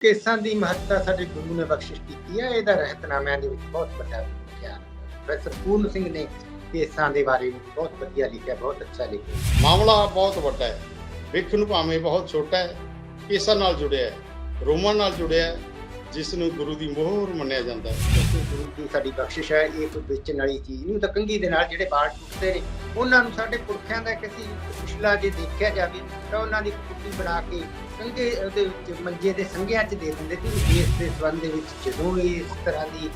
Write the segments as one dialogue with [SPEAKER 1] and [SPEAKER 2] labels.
[SPEAKER 1] ਕੇਸਾਂ ਦੀ ਮਹੱਤਤਾ ਸਾਡੇ ਗੁਰੂ ਨੇ ਬਖਸ਼ਿਸ਼ ਕੀਤੀ ਹੈ। ਇਹਦਾ ਰਹਿਤਨਾਮਿਆਂ ਦੇ ਵਿੱਚ ਬਹੁਤ ਵੱਡਾ ਗਿਆਨ ਪ੍ਰੋਫੈਸਰ ਪੂਰਨ ਸਿੰਘ ਨੇ ਕੇਸਾਂ ਦੇ ਬਾਰੇ ਵਿੱਚ ਬਹੁਤ ਵਧੀਆ ਲਿਖਿਆ, ਬਹੁਤ ਅੱਛਾ ਲਿਖਿਆ।
[SPEAKER 2] ਮਾਮਲਾ ਬਹੁਤ ਵੱਡਾ ਹੈ। ਵੇਖਣ ਨੂੰ ਭਾਵੇਂ ਬਹੁਤ ਛੋਟਾ ਹੈ, ਕੇਸਾਂ ਨਾਲ ਜੁੜਿਆ ਹੈ, ਰੋਮਾਂ ਨਾਲ ਜੁੜਿਆ ਹੈ ਜਿਸ ਨੂੰ ਗੁਰੂ ਦੀ ਮੋਹਰ ਮੰਨਿਆ ਜਾਂਦਾ ਹੈ।
[SPEAKER 1] ਗੁਰੂ ਦੀ ਸਾਡੀ ਬਖਸ਼ਿਸ਼ ਹੈ, ਇਹ ਕੋਈ ਵੇਚਣ ਵਾਲੀ ਚੀਜ਼ ਨਹੀਂ। ਉਹ ਤਾਂ ਕੰਘੀ ਦੇ ਨਾਲ ਜਿਹੜੇ ਬਾਲ ਟੁੱਟਦੇ ਨੇ, ਉਹਨਾਂ ਨੂੰ ਸਾਡੇ ਪੁਰਖਿਆਂ ਦਾ ਕਿਸੇ ਪਿਛਲਾ ਜੇ ਦੇਖਿਆ ਜਾਵੇ, ਤਾਂ ਉਹਨਾਂ ਦੀ ਕੁੱਟੀ ਬਣਾ ਕੇ ਕੰਘੇ ਉਹਦੇ ਵਿੱਚ, ਮੰਜੇ ਦੇ ਸੰਘਿਆਂ 'ਚ ਦੇ ਦਿੰਦੇ ਸੀ। ਇਸ ਦੇ ਸੰਬੰਧ ਦੇ ਵਿੱਚ ਜਦੋਂ ਵੀ ਇਸ ਤਰ੍ਹਾਂ ਦੀ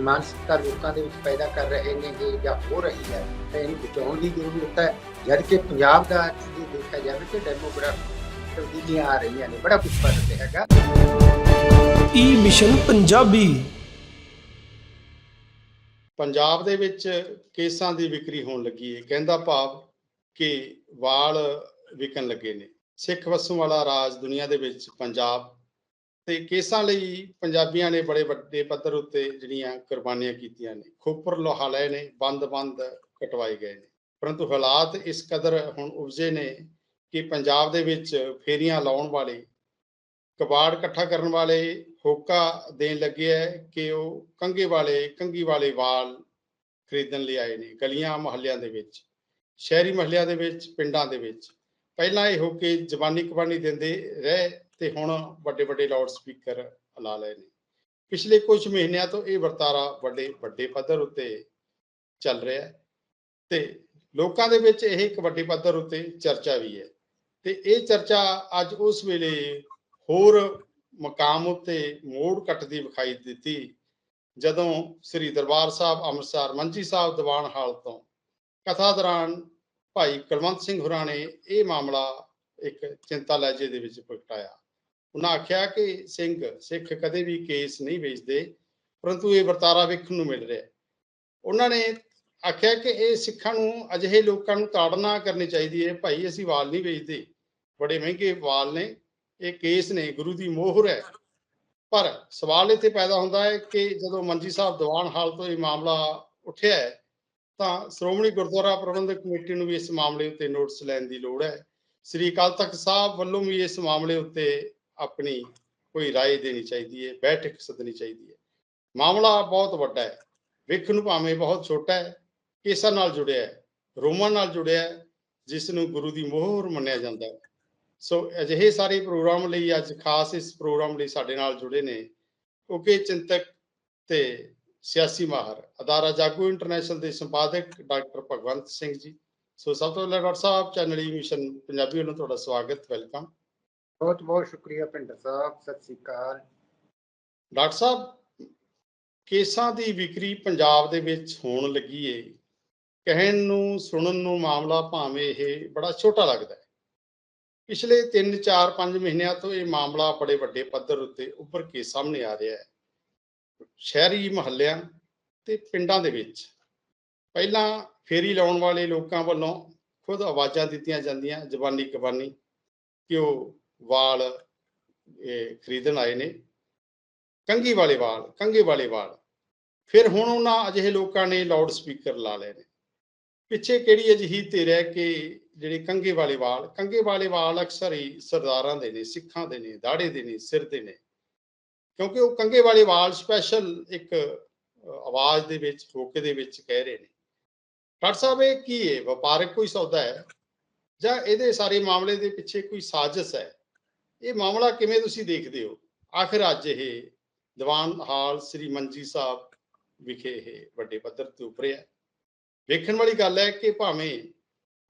[SPEAKER 1] ਮਾਨਸਿਕਤਾ ਲੋਕਾਂ ਦੇ ਵਿੱਚ ਪੈਦਾ ਕਰ ਰਹੇ ਨੇ ਜੇ ਜਾਂ ਹੋ ਰਹੀ ਹੈ, ਤਾਂ ਇਹਨੂੰ ਬਚਾਉਣ ਦੀ ਜ਼ਰੂਰਤ ਹੈ। ਜਦ ਕਿ ਪੰਜਾਬ ਦਾ ਜੇ ਦੇਖਿਆ ਜਾਵੇ ਕਿ ਡੈਮੋਗ੍ਰਾਫੀ ਤਬਦੀਲੀਆਂ ਆ ਰਹੀਆਂ ਨੇ। ਬੜਾ ਕੁਝ ਬਦਲ ਰਿਹਾ ਹੈਗਾ।
[SPEAKER 3] ਈ ਮਿਸ਼ਨ ਪੰਜਾਬੀ।
[SPEAKER 2] ਪੰਜਾਬ ਦੇ ਵਿੱਚ ਕੇਸਾਂ ਦੀ ਵਿਕਰੀ ਹੋਣ ਲੱਗੀ ਹੈ ਕਹਿੰਦਾ ਭਾਵ ਕਿ ਵਾਲ ਵਿਕਣ ਲੱਗੇ ਨੇ। ਸਿੱਖ ਵਸੋਂ ਵਾਲਾ ਰਾਜ ਦੁਨੀਆ ਦੇ ਵਿੱਚ ਪੰਜਾਬ। ਤੇ ਕੇਸਾਂ ਲਈ ਪੰਜਾਬੀਆਂ ਨੇ ਬੜੇ ਵੱਡੇ ਪੱਧਰ ਉੱਤੇ ਜਿਹੜੀਆਂ ਕੁਰਬਾਨੀਆਂ ਕੀਤੀਆਂ ਨੇ। ਖੋਪਰ ਲੋਹਾ ਲਏ ਨੇ ਬੰਦ-ਬੰਦ ਕਟਵਾਏ ਗਏ ਨੇ। ਪਰੰਤੂ ਹਾਲਾਤ ਇਸ ਕਦਰ ਹੁਣ ਉਪਜੇ ਨੇ ਕਿ ਪੰਜਾਬ ਦੇ ਵਿੱਚ ਫੇਰੀਆਂ ਲਾਉਣ ਵਾਲੇ ਕਬਾੜ ਇਕੱਠਾ ਕਰਨ ਵਾਲੇ ਹੋਕਾ ਦੇਣ ਲੱਗੇ ਹੈ ਕਿ ਉਹ ਕੰਗੇ ਵਾਲੇ ਕੰਗੀ ਵਾਲੇ ਵਾਲ ਖਰੀਦਣ ਲਈ ਆਏ ਨੇ ਗਲੀਆਂ ਮੁਹੱਲਿਆਂ ਦੇ ਵਿੱਚ, ਸ਼ਹਿਰੀ ਮੁਹੱਲਿਆਂ ਦੇ ਵਿੱਚ, ਪਿੰਡਾਂ ਦੇ ਵਿੱਚ। ਪਹਿਲਾਂ ਇਹ ਹੋਕੇ ਜ਼ਬਾਨੀ ਕਬਾਨੀ ਦਿੰਦੇ ਰਹੇ ਤੇ ਹੁਣ ਵੱਡੇ ਵੱਡੇ ਲਾਊਡ ਸਪੀਕਰ ਲਾ ਲਏ ਨੇ। ਪਿਛਲੇ ਕੁਝ ਮਹੀਨਿਆਂ ਤੋਂ ਇਹ ਵਰਤਾਰਾ ਵੱਡੇ ਵੱਡੇ ਪੱਧਰ ਉੱਤੇ ਚੱਲ ਰਿਹਾ ਹੈ ਤੇ ਲੋਕਾਂ ਦੇ ਵਿੱਚ ਇਹ ਇੱਕ ਵੱਡੇ ਪੱਧਰ ਉੱਤੇ ਚਰਚਾ ਵੀ ਹੈ। ਤੇ ਇਹ ਚਰਚਾ ਅੱਜ ਉਸ ਵੇਲੇ ਹੋਰ ਮਕਾਮ ਉੱਤੇ ਮੋੜ ਕੱਟਦੀ ਵਿਖਾਈ ਦਿੱਤੀ। ਜਦੋਂ ਸ੍ਰੀ ਦਰਬਾਰ ਸਾਹਿਬ ਅੰਮ੍ਰਿਤਸਰ ਮੰਜੀ ਸਾਹਿਬ ਦੀਵਾਨ ਹਾਲ ਤੋਂ ਕਥਾ ਦੌਰਾਨ ਭਾਈ ਕੁਲਵੰਤ ਸਿੰਘ ਹੁਰਾਂ ਨੇ ਇਹ ਮਾਮਲਾ ਇੱਕ ਚਿੰਤਾ ਲਹਿਜੇ ਦੇ ਵਿੱਚ ਪ੍ਰਗਟਾਇਆ। ਉਹਨਾਂ ਆਖਿਆ ਕਿ ਸਿੰਘ ਸਿੱਖ ਕਦੇ ਵੀ ਕੇਸ ਨਹੀਂ ਵੇਚਦੇ, ਪਰੰਤੂ ਇਹ ਵਰਤਾਰਾ ਵੇਖਣ ਨੂੰ ਮਿਲ ਰਿਹਾ। ਉਹਨਾਂ ਨੇ ਆਖਿਆ ਕਿ ਇਹ ਸਿੱਖਾਂ ਨੂੰ ਅਜਿਹੇ ਲੋਕਾਂ ਨੂੰ ਤਾੜਨਾ ਕਰਨੀ ਚਾਹੀਦੀ ਹੈ, ਭਾਈ ਅਸੀਂ ਵਾਲ ਨਹੀਂ ਵੇਚਦੇ। ਬੜੇ ਮਹਿੰਗੇ ਵਾਲ ਨੇ ਇਹ ਕੇਸ ਨੇ ਗੁਰੂ ਦੀ ਮੋਹਰ ਹੈ ਪਰ ਸਵਾਲ ਇੱਥੇ ਪੈਦਾ ਹੁੰਦਾ ਹੈ ਕਿ ਜਦੋਂ ਮੰਜੀ ਸਾਹਿਬ ਦੀਵਾਨ ਹਾਲ ਤੋਂ ਇਹ ਮਾਮਲਾ ਉੱਠਿਆ ਹੈ ਤਾਂ ਸ਼੍ਰੋਮਣੀ ਗੁਰਦੁਆਰਾ ਪ੍ਰਬੰਧਕ ਕਮੇਟੀ ਨੂੰ ਵੀ ਇਸ ਮਾਮਲੇ ਉੱਤੇ ਨੋਟਿਸ ਲੈਣ ਦੀ ਲੋੜ ਹੈ ਸ੍ਰੀ ਅਕਾਲ ਤਖਤ ਸਾਹਿਬ ਵੱਲੋਂ ਵੀ ਇਸ ਮਾਮਲੇ ਉੱਤੇ ਆਪਣੀ ਕੋਈ رائے ਦੇਣੀ ਚਾਹੀਦੀ ਹੈ ਬੈਠਕ ਸੱਦਣੀ ਚਾਹੀਦੀ ਹੈ ਮਾਮਲਾ ਬਹੁਤ ਵੱਡਾ ਹੈ ਵੇਖਣ ਨੂੰ ਭਾਵੇਂ ਬਹੁਤ ਛੋਟਾ ਹੈ ਕੇਸਾਂ ਨਾਲ ਜੁੜਿਆ ਹੈ ਰੋਮਾਂ ਨਾਲ ਜੁੜਿਆ ਹੈ ਜਿਸ ਨੂੰ ਗੁਰੂ ਦੀ ਮੋਹਰ ਮੰਨਿਆ ਜਾਂਦਾ ਹੈ ਸੋ ਅਜਿਹੇ ਸਾਰੇ ਪ੍ਰੋਗਰਾਮ ਲਈ ਅੱਜ ਖਾਸ ਇਸ ਪ੍ਰੋਗਰਾਮ ਲਈ ਸਾਡੇ ਨਾਲ ਜੁੜੇ ਨੇ ਕਿਉਂਕਿ ਚਿੰਤਕ ਤੇ ਸਿਆਸੀ ਮਾਹਰ ਅਦਾਰਾ ਜਾਗੋ ਇੰਟਰਨੈਸ਼ਨਲ ਦੇ ਸੰਪਾਦਕ ਡਾਕਟਰ ਭਗਵੰਤ ਸਿੰਘ ਜੀ। ਸੋ ਸਭ ਤੋਂ ਪਹਿਲਾਂ ਡਾਕਟਰ ਸਾਹਿਬ ਚੈਨਲ ਈ ਮਿਸ਼ਨ ਪੰਜਾਬੀ ਵੱਲੋਂ ਤੁਹਾਡਾ ਸਵਾਗਤ ਵੈਲਕਮ।
[SPEAKER 1] ਬਹੁਤ ਬਹੁਤ ਸ਼ੁਕਰੀਆ ਪਿੰਡ ਸਾਹਿਬ ਸਤਿ ਸ੍ਰੀ ਅਕਾਲ।
[SPEAKER 2] ਡਾਕਟਰ ਸਾਹਿਬ ਕੇਸਾਂ ਦੀ ਵਿਕਰੀ ਪੰਜਾਬ ਦੇ ਵਿੱਚ ਹੋਣ ਲੱਗੀ ਏ। ਕਹਿਣ ਨੂੰ ਸੁਣਨ ਨੂੰ ਮਾਮਲਾ ਭਾਵੇਂ ਇਹ ਬੜਾ ਛੋਟਾ ਲੱਗਦਾ ਪਿਛਲੇ 3 4 5 ਮਹੀਨਿਆਂ ਤੋਂ ਇਹ ਮਾਮਲਾ ਬੜੇ ਵੱਡੇ ਪੱਧਰ ਉੱਤੇ ਉੱਭਰ ਕੇ ਸਾਹਮਣੇ ਆ ਰਿਹਾ ਹੈ। ਸ਼ਹਿਰੀ ਮੁਹੱਲਿਆਂ ਤੇ ਪਿੰਡਾਂ ਦੇ ਵਿੱਚ ਪਹਿਲਾਂ ਫੇਰੀ ਲਾਉਣ ਵਾਲੇ ਲੋਕਾਂ ਵੱਲੋਂ ਖੁਦ ਆਵਾਜ਼ਾਂ ਦਿੱਤੀਆਂ ਜਾਂਦੀਆਂ, ਜ਼ਬਾਨੀ ਕਬਾਨੀ ਕਿ ਉਹ ਵਾਲ ਇਹ ਖਰੀਦਣ ਆਏ ਨੇ। ਕੰਗੀ ਵਾਲੇ ਵਾਲ ਕੰਗੇ ਵਾਲੇ ਵਾਲ। ਫਿਰ ਹੁਣ ਉਹਨਾਂ ਅਜਿਹੇ ਲੋਕਾਂ ਨੇ ਲਾਊਡ ਸਪੀਕਰ ਲਾ ਲਏ ਨੇ। ਪਿੱਛੇ ਕਿਹੜੀ ਅਜਿਹੀ ਧਿਰ ਹੈ ਕਿ ਜਿਹੜੇ ਕੰਗੇ ਵਾਲੇ ਵਾਲ ਕੰਗੇ ਵਾਲੇ ਵਾਲ ਅਕਸਰ ਹੀ ਸਰਦਾਰਾਂ ਦੇ ਨੇ, ਸਿੱਖਾਂ ਦੇ ਨੇ, ਦਾੜੇ ਦੇ ਨੇ, ਸਿਰ ਦੇ ਨੇ। ਕਿਉਂਕਿ ਉਹ ਕੰਗੇ ਵਾਲੇ ਵਾਲ ਸਪੈਸ਼ਲ ਇੱਕ ਆਵਾਜ਼ ਦੇ ਵਿੱਚ ਹੋਕੇ ਦੇ ਵਿੱਚ ਕਹਿ ਰਹੇ ਨੇ। ਡਾਕਟਰ ਸਾਹਿਬ, ਇਹ ਕੀ ਹੈ? ਵਪਾਰਕ ਕੋਈ ਸੌਦਾ ਹੈ? ਜਾਂ ਇਹਦੇ ਸਾਰੇ ਮਾਮਲੇ ਦੇ ਪਿੱਛੇ ਕੋਈ ਸਾਜ਼ਿਸ਼ ਹੈ? ਇਹ ਮਾਮਲਾ ਕਿਵੇਂ ਤੁਸੀਂ ਦੇਖਦੇ ਹੋ? ਆਖਿਰ ਅੱਜ ਇਹ ਦੀਵਾਨ ਹਾਲ ਸ੍ਰੀ ਮੰਜੀ ਸਾਹਿਬ ਵਿਖੇ ਇਹ ਵੱਡੇ ਪੱਧਰ ਤੇ ਉਪਰਿਆ ਵੇਖਣ ਵਾਲੀ ਗੱਲ ਹੈ ਕਿ ਭਾਵੇਂ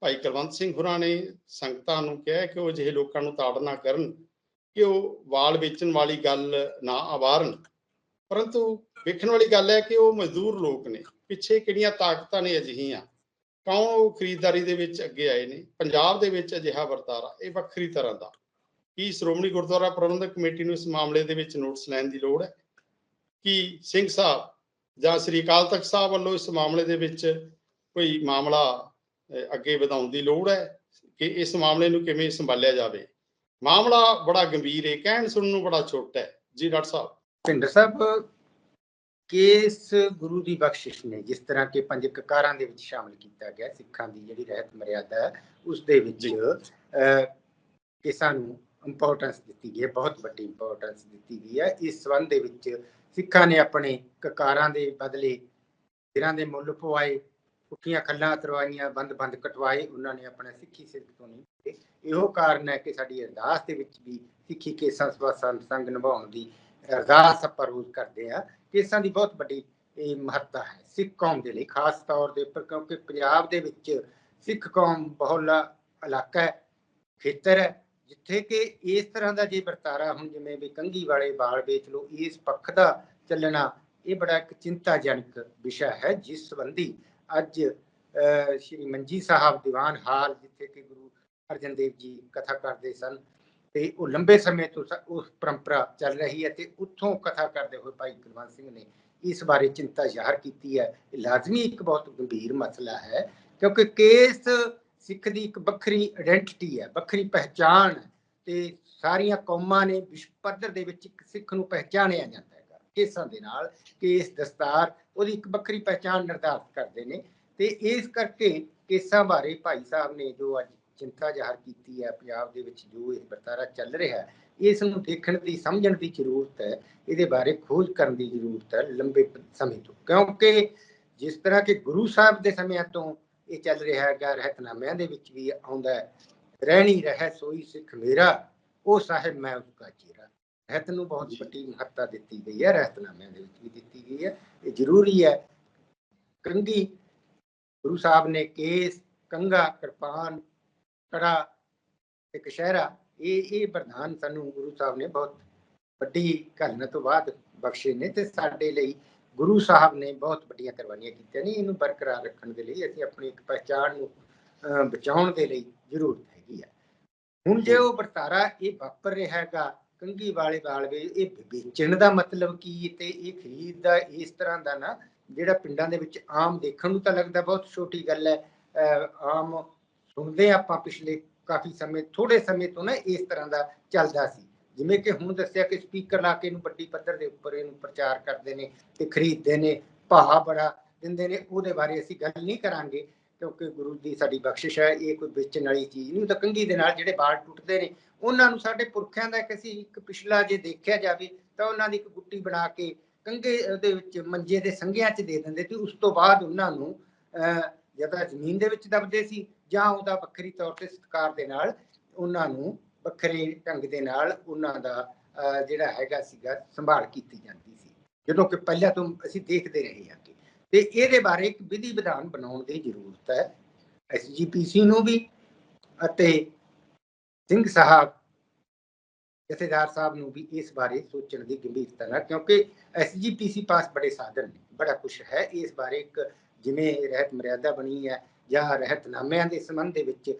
[SPEAKER 2] ਭਾਈ ਕੁਲਵੰਤ ਸਿੰਘ ਹੁਰਾਂ ਨੇ ਸੰਗਤਾਂ ਨੂੰ ਕਿਹਾ ਕਿ ਉਹ ਜਿਹੇ ਲੋਕਾਂ ਨੂੰ ਤਾੜਨਾ ਕਰਨ ਕਿ ਉਹ ਵਾਲ ਵੇਚਣ ਵਾਲੀ ਗੱਲ ਨਾ ਆਵਾਰਨ। ਪਰੰਤੂ ਵੇਖਣ ਵਾਲੀ ਗੱਲ ਹੈ ਕਿ ਉਹ ਮਜ਼ਦੂਰ ਲੋਕ ਨੇ, ਪਿੱਛੇ ਕਿਹੜੀਆਂ ਤਾਕਤਾਂ ਨੇ ਅਜਿਹੀਆਂ? ਕੌਣ ਉਹ ਖਰੀਦਦਾਰੀ ਦੇ ਵਿੱਚ ਅੱਗੇ ਆਏ ਨੇ? ਪੰਜਾਬ ਦੇ ਵਿੱਚ ਅਜਿਹਾ ਵਰਤਾਰਾ, ਇਹ ਵੱਖਰੀ ਤਰ੍ਹਾਂ ਦਾ। ਕੀ ਸ਼੍ਰੋਮਣੀ ਗੁਰਦੁਆਰਾ ਪ੍ਰਬੰਧਕ ਕਮੇਟੀ ਨੂੰ ਇਸ ਮਾਮਲੇ ਦੇ ਵਿੱਚ ਨੋਟਿਸ ਲੈਣ ਦੀ ਲੋੜ ਹੈ? ਕਿ ਸਿੰਘ ਸਾਹਿਬ ਜਾਂ ਸ੍ਰੀ ਅਕਾਲ ਤਖਤ ਸਾਹਿਬ ਵੱਲੋਂ ਇਸ ਮਾਮਲੇ ਦੇ ਵਿੱਚ ਕੋਈ ਮਾਮਲਾ ਅੱਗੇ ਵਧਾਉਣ ਦੀ ਲੋੜ ਹੈ ਕਿ ਇਸ ਮਾਮਲੇ ਨੂੰ ਕਿਵੇਂ ਸੰਭਾਲਿਆ ਜਾਵੇ। ਮਾਮਲਾ ਬੜਾ ਗੰਭੀਰ ਹੈ ਕਹਿਣ ਸੁਣਨ ਨੂੰ ਬੜਾ ਛੋਟਾ ਹੈ। ਜੀ ਡਾਕਟਰ ਸਾਹਿਬ।
[SPEAKER 1] ਪਿੰਡ ਸਾਹਿਬ ਕੇਸ ਗੁਰੂ ਦੀ ਬਖਸ਼ਿਸ਼ ਨੇ ਜਿਸ ਤਰ੍ਹਾਂ ਕਿ ਪੰਜ ਕਕਾਰਾਂ ਦੇ ਵਿੱਚ ਸ਼ਾਮਲ ਕੀਤਾ ਗਿਆ ਸਿੱਖਾਂ ਦੀ ਜਿਹੜੀ ਰਹਿਤ ਮਰਿਆਦਾ ਹੈ ਉਸ ਦੇ ਵਿੱਚ
[SPEAKER 2] ਜੀ।
[SPEAKER 1] ਅਹ, ਕੇਸਾਂ ਨੂੰ ਇੰਪੋਰਟੈਂਸ ਦਿੱਤੀ ਗਈ ਹੈ ਬਹੁਤ ਵੱਡੀ ਇੰਪੋਰਟੈਂਸ ਦਿੱਤੀ ਗਈ ਹੈ। ਇਸ ਸੰਬੰਧ ਦੇ ਵਿੱਚ ਸਿੱਖਾਂ ਨੇ ਆਪਣੇ ਕਕਾਰਾਂ ਦੇ ਬਦਲੇ ਸਿਰਾਂ ਦੇ ਮੁੱਲ ਪਵਾਏ ਭੁੱਖੀਆਂ ਖੱਲਾਂ ਤਰਵਾਈਆਂ ਬੰਦ-ਬੰਦ ਕਟਵਾਏ, ਉਹਨਾਂ ਨੇ ਆਪਣਾ ਸਿੱਖੀ ਸਿਰਕ ਤੋਂ ਨਹੀਂ ਕੀਤੇ। ਇਹੋ ਕਾਰਨ ਹੈ ਕਿ ਸਾਡੀ ਅਰਦਾਸ ਦੇ ਵਿੱਚ ਵੀ ਸਿੱਖੀ ਕੇਸਾਂ ਸਭਾ ਸੰਗ ਨਿਭਾਉਣ ਦੀ ਅਰਦਾਸ ਆਪਾਂ ਰੋਜ਼ ਕਰਦੇ ਆ ਕੇਸਾਂ ਦੀ ਬਹੁਤ ਵੱਡੀ ਇਹ ਮਹੱਤਤਾ ਹੈ, ਸਿੱਖ ਕੌਮ ਦੇ ਲਈ ਖਾਸ ਤੌਰ ਦੇ ਉੱਪਰ ਕਿਉਂਕਿ ਪੰਜਾਬ ਦੇ ਵਿੱਚ ਸਿੱਖ ਕੌਮ ਬਹੁਲਾ ਇਲਾਕਾ ਹੈ, ਖੇਤਰ ਹੈ, ਜਿੱਥੇ ਕਿ ਇਸ ਤਰ੍ਹਾਂ ਦਾ ਜੇ ਵਰਤਾਰਾ ਹੁਣ ਜਿਵੇਂ ਵੀ ਕੰਘੀ ਵਾਲੇ ਬਾਲ ਵੇਚ ਲੋ ਇਸ ਪੱਖ ਦਾ ਚੱਲਣਾ ਇਹ ਬੜਾ ਇੱਕ ਚਿੰਤਾਜਨਕ ਵਿਸ਼ਾ ਹੈ, ਜਿਸ ਸੰਬੰਧੀ ਅੱਜ ਸ਼੍ਰੀ ਮੰਜੀ ਸਾਹਿਬ ਦੀਵਾਨ ਹਾਲ, ਜਿੱਥੇ ਕਿ ਗੁਰੂ ਅਰਜਨ ਦੇਵ ਜੀ ਕਥਾ ਕਰਦੇ ਸਨ, ਤੇ ਉਹ ਲੰਬੇ ਸਮੇਂ ਤੋਂ ਉਸ ਪਰੰਪਰਾ ਚੱਲ ਰਹੀ ਹੈ ਤੇ ਉੱਥੋਂ ਕਥਾ ਕਰਦੇ ਹੋਏ ਭਾਈ ਕੁਲਵੰਤ ਸਿੰਘ ਨੇ ਇਸ ਬਾਰੇ ਚਿੰਤਾ ਜ਼ਾਹਰ ਕੀਤੀ ਹੈ। ਇਹ ਲਾਜ਼ਮੀ ਇੱਕ ਬਹੁਤ ਗੰਭੀਰ ਮਸਲਾ ਹੈ, ਕਿਉਂਕਿ ਕੇਸ ਸਿੱਖ ਦੀ ਇੱਕ ਵੱਖਰੀ ਆਇਡੈਂਟੀਟੀ ਹੈ, ਵੱਖਰੀ ਪਹਿਚਾਣ ਤੇ ਸਾਰੀਆਂ ਕੌਮਾਂ ਨੇ ਵਿਸ਼ਵ ਪੱਧਰ ਦੇ ਵਿੱਚ ਇੱਕ ਸਿੱਖ ਨੂੰ ਪਹਿਚਾਣਿਆ ਜਾਂਦਾ ਕੇਸਾਂ ਦੇ ਨਾਲ ਕੇਸ ਦਸਤਾਰ, ਉਹਦੀ ਇੱਕ ਵੱਖਰੀ ਪਹਿਚਾਣ ਨਿਰਧਾਰਤ ਕਰਦੇ ਨੇ ਤੇ ਇਸ ਕਰਕੇ ਕੇਸਾਂ ਬਾਰੇ ਭਾਈ ਸਾਹਿਬ ਨੇ ਜੋ ਅੱਜ ਚਿੰਤਾ ਜ਼ਾਹਰ ਕੀਤੀ ਹੈ ਪੰਜਾਬ ਦੇ ਵਿੱਚ ਜੋ ਇਹ ਵਰਤਾਰਾ ਚੱਲ ਰਿਹਾ ਹੈ, ਇਸ ਨੂੰ ਦੇਖਣ ਦੀ, ਸਮਝਣ ਦੀ ਜ਼ਰੂਰਤ ਹੈ, ਇਹਦੇ ਬਾਰੇ ਖੋਜ ਕਰਨ ਦੀ ਜ਼ਰੂਰਤ ਹੈ ਲੰਬੇ ਸਮੇਂ ਤੋਂ। ਕਿਉਂਕਿ ਜਿਸ ਤਰ੍ਹਾਂ ਕਿ ਗੁਰੂ ਸਾਹਿਬ ਦੇ ਸਮਿਆਂ ਤੋਂ ਇਹ ਚੱਲ ਰਿਹਾ ਹੈਗਾ, ਰਹਿਤਨਾਮਿਆਂ ਦੇ ਵਿੱਚ ਵੀ ਆਉਂਦਾ ਹੈ, ਰਹਿਣੀ ਰਹਿ ਸੋਈ ਸਿੱਖ ਮੇਰਾ, ਉਹ ਸਾਹਿਬ ਮੈਂ ਉਸਕਾ ਚੇਰਾ। ਰਹਿਤ ਨੂੰ ਬਹੁਤ। ਵੱਡੀ ਮਹੱਤਤਾ ਦਿੱਤੀ ਗਈ ਹੈ ਰਹਿਤਨਾਮਿਆਂ ਦੇ ਵਿੱਚ ਵੀ ਦਿੱਤੀ ਗਈ ਹੈ। ਇਹ ਜ਼ਰੂਰੀ ਹੈ। ਕੰਗੀ ਗੁਰੂ ਸਾਹਿਬ ਨੇ ਕੇਸ ਕੰਗਾ ਕਿਰਪਾਨ ਕੜਾ ਤੇ ਕਸ਼ਹਿਰਾ ਇਹ ਇਹ ਪ੍ਰਧਾਨ ਸਾਨੂੰ ਗੁਰੂ ਸਾਹਿਬ ਨੇ ਬਹੁਤ ਵੱਡੀ ਘਲਨਾ ਤੋਂ ਬਾਅਦ ਬਖਸ਼ੇ ਨੇ ਤੇ ਸਾਡੇ ਲਈ ਗੁਰੂ ਸਾਹਿਬ ਨੇ ਬਹੁਤ ਵੱਡੀਆਂ ਕੁਰਬਾਨੀਆਂ ਕੀਤੀਆਂ ਨੇ। ਇਹਨੂੰ ਬਰਕਰਾਰ ਰੱਖਣ ਦੇ ਲਈ ਅਸੀਂ ਆਪਣੀ ਇੱਕ ਪਹਿਚਾਣ ਨੂੰ ਬਚਾਉਣ ਦੇ ਲਈ ਜ਼ਰੂਰਤ ਹੈਗੀ ਹੈ। ਹੁਣ ਜੇ। ਉਹ ਵਰਤਾਰਾ ਇਹ ਵਾਪਰ ਰਿਹਾ ਹੈਗਾ ਕੰਗੀ ਵਾਲੇ ਵਾਲਵੇ ਇਹ ਵੇਚਣ ਦਾ ਮਤਲਬ ਕੀ ਤੇ ਇਹ ਖਰੀਦ ਦਾ, ਇਸ ਤਰ੍ਹਾਂ ਦਾ ਨਾ ਜਿਹੜਾ ਪਿੰਡਾਂ ਦੇ ਵਿੱਚ ਆਮ ਦੇਖਣ ਨੂੰ ਤਾਂ ਲੱਗਦਾ ਬਹੁਤ ਛੋਟੀ ਗੱਲ ਹੈ। ਆਮ ਸੁਣਦੇ ਆਪਾਂ ਪਿਛਲੇ ਕਾਫੀ ਸਮੇਂ ਥੋੜੇ ਸਮੇਂ ਤੋਂ ਨਾ ਇਸ ਤਰ੍ਹਾਂ ਦਾ ਚੱਲਦਾ ਸੀ। ਜਿਵੇਂ ਕਿ ਹੁਣ ਦੱਸਿਆ ਕਿ ਸਪੀਕਰ ਲਾ ਕੇ ਇਹਨੂੰ ਵੱਡੀ ਪੱਧਰ ਦੇ ਉੱਪਰ ਇਹਨੂੰ ਪ੍ਰਚਾਰ ਕਰਦੇ ਨੇ ਤੇ ਖਰੀਦਦੇ ਨੇ, ਭਾਅ ਬੜਾ ਦਿੰਦੇ ਨੇ, ਉਹਦੇ ਬਾਰੇ ਅਸੀਂ ਗੱਲ ਨਹੀਂ ਕਰਾਂਗੇ। ਕਿਉਂਕਿ ਗੁਰੂ ਦੀ ਸਾਡੀ ਬਖਸ਼ਿਸ਼ ਹੈ ਇਹ ਕੋਈ ਵੇਚਣ ਵਾਲੀ ਚੀਜ਼ ਨਹੀਂ। ਉਹ ਤਾਂ ਕੰਗੀ ਦੇ ਨਾਲ ਜਿਹੜੇ ਬਾਲ ਟੁੱਟਦੇ ਨੇ ਉਹਨਾਂ ਨੂੰ ਸਾਡੇ ਪੁਰਖਿਆਂ ਦਾ ਇੱਕ ਇੱਕ ਪਿਛਲਾ ਜੇ ਦੇਖਿਆ ਜਾਵੇ ਤਾਂ ਉਹਨਾਂ ਦੀ ਇੱਕ ਗੁੱਟੀ ਬਣਾ ਕੇ ਕੰਗੇ ਦੇ ਵਿੱਚ ਮੰਜੇ ਦੇ ਸੰਘਿਆਂ 'ਚ ਦੇ ਦਿੰਦੇ ਤੇ ਉਸ ਤੋਂ ਬਾਅਦ ਉਹਨਾਂ ਨੂੰ ਅਹ, ਜਾਂ ਤਾਂ ਜ਼ਮੀਨ ਦੇ ਵਿੱਚ ਦਬਦੇ ਸੀ ਜਾਂ ਉਹਦਾ ਵੱਖਰੀ ਤੌਰ ਤੇ ਸਤਕਾਰ ਦੇ ਨਾਲ ਉਹਨਾਂ ਨੂੰ ਵੱਖਰੇ ਢੰਗ ਦੇ ਨਾਲ ਉਹਨਾਂ ਦਾ ਅਹ, ਜਿਹੜਾ ਹੈਗਾ ਸੀਗਾ ਸੰਭਾਲ ਕੀਤੀ ਜਾਂਦੀ ਸੀ। ਜਦੋਂ ਕਿ ਪਹਿਲਾਂ ਤੋਂ ਅਸੀਂ ਦੇਖਦੇ ਰਹੇ ਹਾਂ ਤੇ ਇਹਦੇ ਬਾਰੇ ਇੱਕ ਵਿਧੀ ਵਿਧਾਨ ਬਣਾਉਣ ਦੀ ਜ਼ਰੂਰਤ ਹੈ। ਐਸਜੀਪੀਸੀ ਨੂੰ ਵੀ ਅਤੇ ਸਿੰਘ ਸਾਹਿਬ, ਜਥੇਦਾਰ ਸਾਹਿਬ ਨੂੰ ਵੀ ਇਸ ਬਾਰੇ ਸੋਚਣ ਦੀ ਗੰਭੀਰਤਾ ਨਾਲ, ਕਿਉਂਕਿ ਐਸਜੀਪੀਸੀ ਪਾਸ ਬੜੇ ਸਾਧਨ ਨੇ, ਬੜਾ ਕੁਝ ਹੈ। ਇਸ ਬਾਰੇ ਇੱਕ ਜਿਵੇਂ ਰਹਿਤ ਮਰਿਆਦਾ ਬਣੀ ਹੈ ਜਾਂ ਰਹਿਤਨਾਮਿਆਂ ਦੇ ਸੰਬੰਧ ਦੇ ਵਿੱਚ,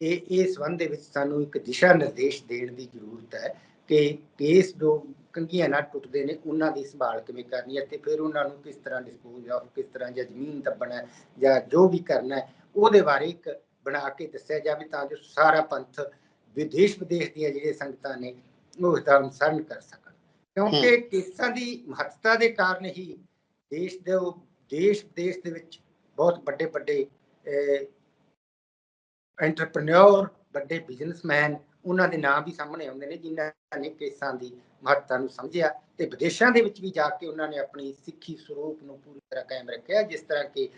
[SPEAKER 1] ਇਹ ਇਹ ਸੰਬੰਧ ਦੇ ਵਿੱਚ ਸਾਨੂੰ ਇੱਕ ਦਿਸ਼ਾ ਨਿਰਦੇਸ਼ ਦੇਣ ਦੀ ਜ਼ਰੂਰਤ ਹੈ ਕਿ ਕੇਸ ਜੋ ਕੰਗੀਆਂ ਨਾਲ ਟੁੱਟਦੇ ਨੇ ਉਹਨਾਂ ਦੀ ਸੰਭਾਲ ਕਿਵੇਂ ਕਰਨੀ ਹੈ ਤੇ ਫਿਰ ਉਹਨਾਂ ਨੂੰ ਕਿਸ ਤਰ੍ਹਾਂ ਡਿਸਪੋਜ਼ ਆਫ ਕਿਸ ਤਰ੍ਹਾਂ ਜਾਂ ਜ਼ਮੀਨ ਦੱਬਣਾ ਜਾਂ ਜੋ ਵੀ ਕਰਨਾ ਉਹਦੇ ਬਾਰੇ ਇੱਕ ਬਣਾ ਕੇ ਦੱਸਿਆ ਜਾਵੇ ਤਾਂ ਜੋ ਸਾਰਾ ਪੰਥ ਵਿਦੇਸ਼ ਵਿਦੇਸ਼ ਦੀਆਂ ਜਿਹੜੀਆਂ ਸੰਗਤਾਂ ਨੇ ਉਹ ਇਸਦਾ ਅਨੁਸਰਨ ਕਰ ਸਕਣ। ਕਿਉਂਕਿ ਕੇਸਾਂ ਦੀ ਮਹੱਤਤਾ ਦੇ ਕਾਰਨ ਹੀ ਦੇਸ਼ ਦੇ ਉਹ- ਦੇਸ਼ ਵਿਦੇਸ਼ ਦੇ ਵਿੱਚ ਬਹੁਤ ਵੱਡੇ ਵੱਡੇ ਐਂਟਰਪ੍ਰੈਨਿਓਰ ਵੱਡੇ ਬਿਜ਼ਨਸਮੈਨ ਉਹਨਾਂ ਦੇ ਨਾਮ ਵੀ ਸਾਹਮਣੇ ਆਉਂਦੇ ਨੇ ਜਿਨ੍ਹਾਂ ਨੇ ਕੇਸਾਂ ਦੀ ਮਹੱਤਤਾ ਨੂੰ ਸਮਝਿਆ ਤੇ ਵਿਦੇਸ਼ਾਂ ਦੇ ਵਿੱਚ ਵੀ ਜਾ ਕੇ ਉਹਨਾਂ ਨੇ ਆਪਣੀ ਸਿੱਖੀ ਸਰੂਪ ਨੂੰ ਪੂਰੀ ਤਰ੍ਹਾਂ ਕਾਇਮ ਰੱਖਿਆ ਜਿਸ ਤਰ੍ਹਾਂ ਕਿ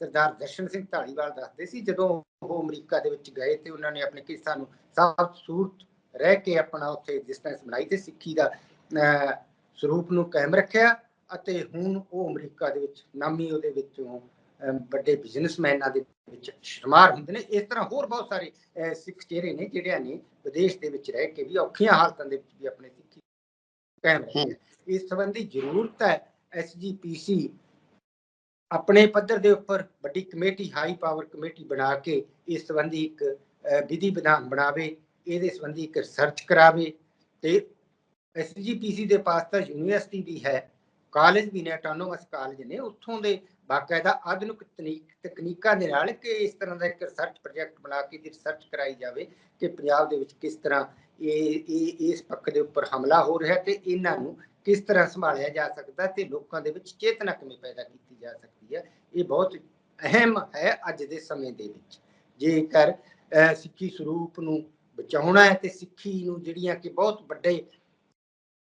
[SPEAKER 1] ਸਰਦਾਰ ਦਰਸ਼ਨ ਸਿੰਘ ਢਾਲੀਵਾਲ ਦੱਸਦੇ ਸੀ ਜਦੋਂ ਉਹ ਅਮਰੀਕਾ ਦੇ ਵਿੱਚ ਗਏ ਤੇ ਉਹਨਾਂ ਨੇ ਆਪਣੇ ਕੇਸਾਂ ਨੂੰ ਸਾਫ਼ ਸੂਰਤ ਰਹਿ ਕੇ ਆਪਣਾ ਉੱਥੇ ਐਗਜ਼ਿਸਟੈਂਸ ਬਣਾਈ ਤੇ ਸਿੱਖੀ ਦਾ ਅਹ, ਸਰੂਪ ਨੂੰ ਕਾਇਮ ਰੱਖਿਆ ਅਤੇ ਹੁਣ ਉਹ ਅਮਰੀਕਾ ਦੇ ਵਿੱਚ ਨਾਮੀ ਉਹਦੇ ਵਿੱਚੋਂ ਵੱਡੇ ਬਿਜ਼ਨਸਮੈਨਾਂ ਦੇ ਵਿੱਚ ਸ਼ੁਮਾਰ ਹੁੰਦੇ ਨੇ। ਇਸ ਤਰ੍ਹਾਂ ਹੋਰ ਬਹੁਤ ਸਾਰੇ ਸਿੱਖ ਚਿਹਰੇ ਨੇ ਜਿਹੜਿਆਂ ਨੇ ਵਿਦੇਸ਼ ਦੇ ਵਿੱਚ ਰਹਿ ਕੇ ਵੀ ਔਖੀਆਂ ਹਾਲਤਾਂ ਦੇ ਵਿੱਚ ਵੀ ਆਪਣੇ ਸਿੱਖੀ ਕਾਇਮ ਰੱਖੀ ਇਸ ਸੰਬੰਧੀ ਜ਼ਰੂਰਤ ਹੈ ਐਸਜੀਪੀਸੀ ਆਪਣੇ ਪੱਧਰ ਦੇ ਉੱਪਰ ਵੱਡੀ ਕਮੇਟੀ ਹਾਈ ਪਾਵਰ ਕਮੇਟੀ ਬਣਾ ਕੇ ਇਸ ਸੰਬੰਧੀ ਇੱਕ ਵਿਧੀ ਵਿਧਾਨ ਬਣਾਵੇ, ਇਹਦੇ ਸੰਬੰਧੀ ਇੱਕ ਰਿਸਰਚ ਕਰਾਵੇ ਤੇ ਐਸਜੀਪੀਸੀ ਦੇ ਪਾਸ ਤਾਂ ਯੂਨੀਵਰਸਿਟੀ ਵੀ ਹੈ ਕਾਲਜ ਵੀ ਨੇ ਆਟੋਨੋਮਸ ਕਾਲਜ ਨੇ। ਉੱਥੋਂ ਦੇ ਬਾਕਾਇਦਾ ਆਧੁਨਿਕ ਤਕਨੀਕ, ਤਕਨੀਕਾਂ ਦੇ ਨਾਲ ਕਿ ਇਸ ਤਰ੍ਹਾਂ ਦਾ ਇੱਕ ਰਿਸਰਚ ਪ੍ਰੋਜੈਕਟ ਬਣਾ ਕੇ ਦੀ ਰਿਸਰਚ ਕਰਾਈ ਜਾਵੇ ਕਿ ਪੰਜਾਬ ਦੇ ਵਿੱਚ ਕਿਸ ਤਰ੍ਹਾਂ ਇਹ ਇਹ, ਇਸ ਪੱਖ ਦੇ ਉੱਪਰ ਹਮਲਾ ਹੋ ਰਿਹਾ ਤੇ ਇਹਨਾਂ ਨੂੰ ਕਿਸ ਤਰ੍ਹਾਂ ਸੰਭਾਲਿਆ ਜਾ ਸਕਦਾ ਤੇ ਲੋਕਾਂ ਦੇ ਵਿੱਚ ਚੇਤਨਾ ਕਿਵੇਂ ਪੈਦਾ ਕੀਤੀ ਜਾ ਸਕਦੀ ਹੈ, ਇਹ ਬਹੁਤ ਅਹਿਮ ਹੈ ਅੱਜ ਦੇ ਸਮੇਂ ਦੇ ਵਿੱਚ। ਜੇਕਰ ਸਿੱਖੀ ਸਰੂਪ ਨੂੰ ਬਚਾਉਣਾ ਹੈ ਤੇ ਸਿੱਖੀ ਨੂੰ ਜਿਹੜੀਆਂ ਕਿ ਬਹੁਤ ਵੱਡੇ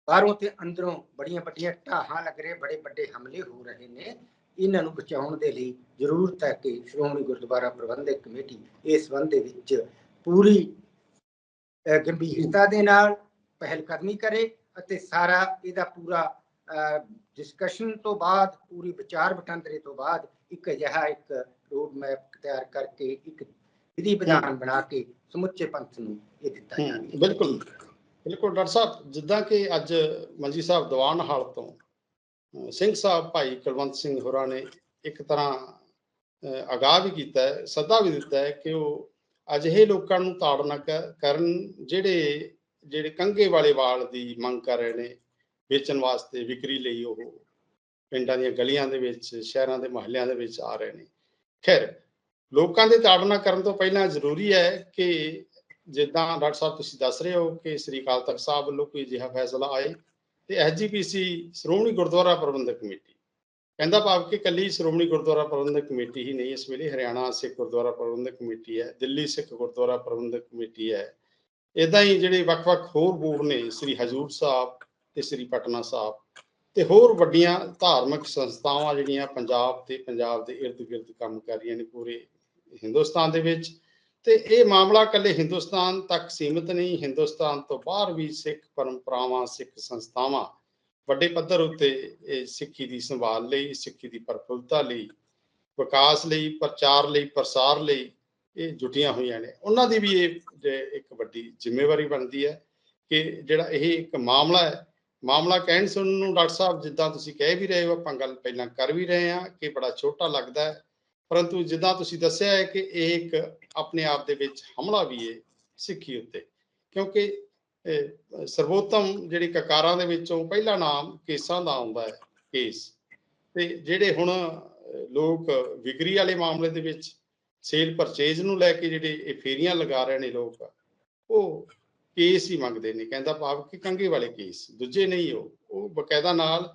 [SPEAKER 1] ਬਾਹਰੋਂ ਤੇ ਅੰਦਰੋਂ ਬੜੀਆਂ ਵੱਡੀਆਂ ਢਾਹਾਂ ਲੱਗ ਰਹੇ, ਬੜੇ ਵੱਡੇ ਹਮਲੇ ਹੋ ਰਹੇ ਨੇ ਇਹਨਾਂ ਨੂੰ ਬਚਾਉਣ ਦੇ ਲਈ ਜ਼ਰੂਰਤ ਹੈ ਕਿ ਸ਼੍ਰੋਮਣੀ ਗੁਰਦੁਆਰਾ ਪ੍ਰਬੰਧਕ ਕਮੇਟੀ ਇਸ ਸੰਬੰਧ ਦੇ ਵਿੱਚ ਪੂਰੀ ਗੰਭੀਰਤਾ ਦੇ ਨਾਲ ਪਹਿਲ ਕਰਨੀ ਕਰੇ ਅਤੇ ਸਾਰਾ ਇਹਦਾ ਪੂਰਾ ਡਿਸਕਸ਼ਨ ਤੋਂ ਬਾਅਦ ਪੂਰੀ ਵਿਚਾਰ ਵਟਾਂਦਰੇ ਤੋਂ ਬਾਅਦ ਇੱਕ ਅਜਿਹਾ ਇੱਕ ਰੋਡ ਮੈਪ ਤਿਆਰ ਕਰਕੇ ਇੱਕ ਵਿਧੀ ਵਿਧਾਨ ਬਣਾ ਕੇ ਸਮੁੱਚੇ ਪੰਥ ਨੂੰ ਇਹ ਦਿੱਤਾ ਜਾਵੇ।
[SPEAKER 2] ਬਿਲਕੁਲ ਬਿਲਕੁਲ ਡਾਕਟਰ ਸਾਹਿਬ ਜਿੱਦਾਂ ਕਿ ਅੱਜ ਮੰਜੀ ਸਾਹਿਬ ਦੀਵਾਨ ਹਾਲ ਤੋਂ ਸਿੰਘ ਸਾਹਿਬ ਭਾਈ ਕੁਲਵੰਤ ਸਿੰਘ ਹੋਰਾਂ ਨੇ ਇੱਕ ਤਰ੍ਹਾਂ ਅਗਾਹ ਵੀ ਕੀਤਾ ਹੈ, ਸੱਦਾ ਵੀ ਦਿੱਤਾ ਹੈ ਕਿ ਉਹ ਅਜਿਹੇ ਲੋਕਾਂ ਨੂੰ ਤਾੜਨਾ ਕਰਨ ਜਿਹੜੇ ਜਿਹੜੇ ਕੰਗੇ ਵਾਲੇ ਵਾਲ ਦੀ ਮੰਗ ਕਰ ਰਹੇ ਨੇ ਵੇਚਣ ਵਾਸਤੇ ਵਿਕਰੀ ਲਈ ਉਹ ਪਿੰਡਾਂ ਦੀਆਂ ਗਲੀਆਂ ਦੇ ਵਿੱਚ, ਸ਼ਹਿਰਾਂ ਦੇ ਮੁਹੱਲਿਆਂ ਦੇ ਵਿੱਚ ਆ ਰਹੇ ਨੇ। ਖੈਰ, ਲੋਕਾਂ ਦੇ ਤਾੜਨਾ ਕਰਨ ਤੋਂ ਪਹਿਲਾਂ ਜ਼ਰੂਰੀ ਹੈ ਕਿ ਜਿੱਦਾਂ ਡਾਕਟਰ ਸਾਹਿਬ ਤੁਸੀਂ ਦੱਸ ਰਹੇ ਹੋ ਕਿ ਸ੍ਰੀ ਅਕਾਲ ਤਖਤ ਸਾਹਿਬ ਵੱਲੋਂ ਕੋਈ ਅਜਿਹਾ ਫੈਸਲਾ ਆਏ। ਤੇ ਐਸਜੀਪੀਸੀ ਸ਼੍ਰੋਮਣੀ ਗੁਰਦੁਆਰਾ ਪ੍ਰਬੰਧਕ ਕਮੇਟੀ। ਕਹਿੰਦਾ ਭਾਵ ਕਿ ਕੱਲੀ ਸ਼੍ਰੋਮਣੀ ਗੁਰਦੁਆਰਾ ਪ੍ਰਬੰਧਕ ਕਮੇਟੀ ਹੀ ਨਹੀਂ ਇਸ ਵੇਲੇ, ਹਰਿਆਣਾ ਸਿੱਖ ਗੁਰਦੁਆਰਾ ਪ੍ਰਬੰਧਕ ਕਮੇਟੀ ਹੈ, ਦਿੱਲੀ ਸਿੱਖ ਗੁਰਦੁਆਰਾ ਪ੍ਰਬੰਧਕ ਕਮੇਟੀ ਹੈ। ਇਦਾਂ ਹੀ ਜਿਹੜੇ ਵੱਖ-ਵੱਖ ਹੋਰ ਬੋਰਡ ਨੇ, ਸ੍ਰੀ ਹਜੂਰ ਸਾਹਿਬ ਤੇ ਸ੍ਰੀ ਪਟਨਾ ਸਾਹਿਬ, ਤੇ ਹੋਰ ਵੱਡੀਆਂ ਧਾਰਮਿਕ ਸੰਸਥਾਵਾਂ ਜਿਹੜੀਆਂ ਪੰਜਾਬ ਤੇ ਪੰਜਾਬ ਦੇ ਇਰਦ-ਗਿਰਦ ਕੰਮ ਕਰ ਰਹੀਆਂ ਨੇ ਪੂਰੇ ਹਿੰਦੁਸਤਾਨ ਦੇ ਵਿੱਚ ਤੇ ਇਹ ਮਾਮਲਾ ਇਕੱਲੇ ਹਿੰਦੁਸਤਾਨ ਤੱਕ ਸੀਮਿਤ ਨਹੀਂ। ਹਿੰਦੁਸਤਾਨ ਤੋਂ ਬਾਹਰ ਵੀ ਸਿੱਖ ਪਰੰਪਰਾਵਾਂ, ਸਿੱਖ ਸੰਸਥਾਵਾਂ ਵੱਡੇ ਪੱਧਰ ਉੱਤੇ ਇਹ ਸਿੱਖੀ ਦੀ ਸੰਭਾਲ ਲਈ, ਸਿੱਖੀ ਦੀ ਪ੍ਰਫੁੱਲਤਾ ਲਈ, ਵਿਕਾਸ ਲਈ, ਪ੍ਰਚਾਰ ਲਈ, ਪ੍ਰਸਾਰ ਲਈ ਇਹ ਜੁਟੀਆਂ ਹੋਈਆਂ ਨੇ। ਉਹਨਾਂ ਦੀ ਵੀ ਇਹ ਇੱਕ ਵੱਡੀ ਜ਼ਿੰਮੇਵਾਰੀ ਬਣਦੀ ਹੈ ਕਿ ਜਿਹੜਾ ਇਹ ਇੱਕ ਮਾਮਲਾ ਹੈ, ਮਾਮਲਾ ਕਹਿਣ ਸੁਣਨ ਨੂੰ ਡਾਕਟਰ ਸਾਹਿਬ ਜਿੱਦਾਂ ਤੁਸੀਂ ਕਹਿ ਵੀ ਰਹੇ ਹੋ, ਆਪਾਂ ਗੱਲ ਪਹਿਲਾਂ ਕਰ ਵੀ ਰਹੇ ਹਾਂ ਕਿ ਬੜਾ ਛੋਟਾ ਲੱਗਦਾ ਹੈ। ਪਰੰਤੂ ਜਿੱਦਾਂ ਤੁਸੀਂ ਦੱਸਿਆ ਹੈ ਕਿ ਇਹ ਇੱਕ ਆਪਣੇ ਆਪ ਦੇ ਵਿੱਚ ਹਮਲਾ ਵੀ ਹੈ ਸਿੱਖੀ ਉੱਤੇ, ਕਿਉਂਕਿ ਇਹ ਸਰਵੋਤਮ ਜਿਹੜੀ ਕਕਾਰਾਂ ਦੇ ਵਿੱਚੋਂ ਪਹਿਲਾ ਨਾਮ ਕੇਸਾਂ ਦਾ ਆਉਂਦਾ ਹੈ, ਕੇਸ। ਤੇ ਜਿਹੜੇ ਹੁਣ ਲੋਕ ਵਿਕਰੀ ਵਾਲੇ ਮਾਮਲੇ ਦੇ ਵਿੱਚ ਸੇਲ ਪਰਚੇਜ ਨੂੰ ਲੈ ਕੇ ਜਿਹੜੇ ਇਹ ਫੇਰੀਆਂ ਲਗਾ ਰਹੇ ਨੇ ਲੋਕ, ਉਹ ਕੇਸ ਹੀ ਮੰਗਦੇ ਨੇ, ਕਹਿੰਦਾ ਭਾਵ ਕਿ ਕੰਗੇ ਵਾਲੇ ਕੇਸ। ਦੂਜੇ ਨਹੀਂ, ਉਹ ਉਹ ਬਕਾਇਦਾ ਨਾਲ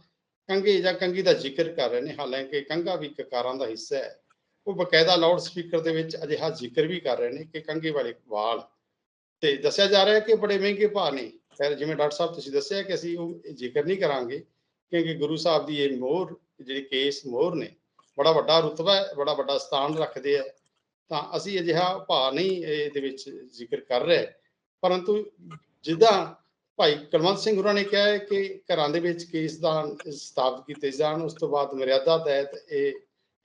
[SPEAKER 2] ਕੰਗੇ ਜਾਂ ਕੰਗੀ ਦਾ ਜ਼ਿਕਰ ਕਰ ਰਹੇ ਨੇ, ਹਾਲਾਂਕਿ ਕੰਗਾ ਵੀ ਕਕਾਰਾਂ ਦਾ ਹਿੱਸਾ ਹੈ। ਉਹ ਬਕਾਇਦਾ ਲਾਊਡ ਸਪੀਕਰ ਦੇ ਵਿੱਚ ਅਜਿਹਾ ਜ਼ਿਕਰ ਵੀ ਕਰ ਰਹੇ ਨੇ ਕਿ ਕੰਗੇ ਵਾਲੇ ਵਾਲ। ਤੇ ਦੱਸਿਆ ਜਾ ਰਿਹਾ ਹੈ ਕਿ ਬੜੇ ਮਹਿੰਗੇ ਭਾਅ ਨੇ। ਖੈਰ, ਜਿਵੇਂ ਡਾਕਟਰ ਸਾਹਿਬ ਤੁਸੀਂ ਦੱਸਿਆ ਕਿ ਅਸੀਂ ਉਹ ਜ਼ਿਕਰ ਨਹੀਂ ਕਰਾਂਗੇ, ਕਿਉਂਕਿ ਗੁਰੂ ਸਾਹਿਬ ਦੀ ਇਹ ਮੋਹਰ, ਜਿਹੜੇ ਕੇਸ ਮੋਹਰ ਨੇ, ਬੜਾ ਵੱਡਾ ਰੁਤਬਾ ਹੈ, ਬੜਾ ਵੱਡਾ ਸਥਾਨ ਰੱਖਦੇ ਆ ਤਾਂ ਅਸੀਂ ਅਜਿਹਾ ਭਾਅ ਨਹੀਂ ਇਹਦੇ ਵਿੱਚ ਜ਼ਿਕਰ ਕਰ ਰਹੇ। ਪਰੰਤੂ ਜਿੱਦਾਂ ਭਾਈ ਕੁਲਵੰਤ ਸਿੰਘ ਹੋਰਾਂ ਨੇ ਕਿਹਾ ਹੈ ਕਿ ਘਰਾਂ ਦੇ ਵਿੱਚ ਕੇਸ ਦਾ ਸਥਾਪਿਤ ਕੀਤੇ ਜਾਣ, ਉਸ ਤੋਂ ਬਾਅਦ ਮਰਿਆਦਾ ਤਹਿਤ ਇਹ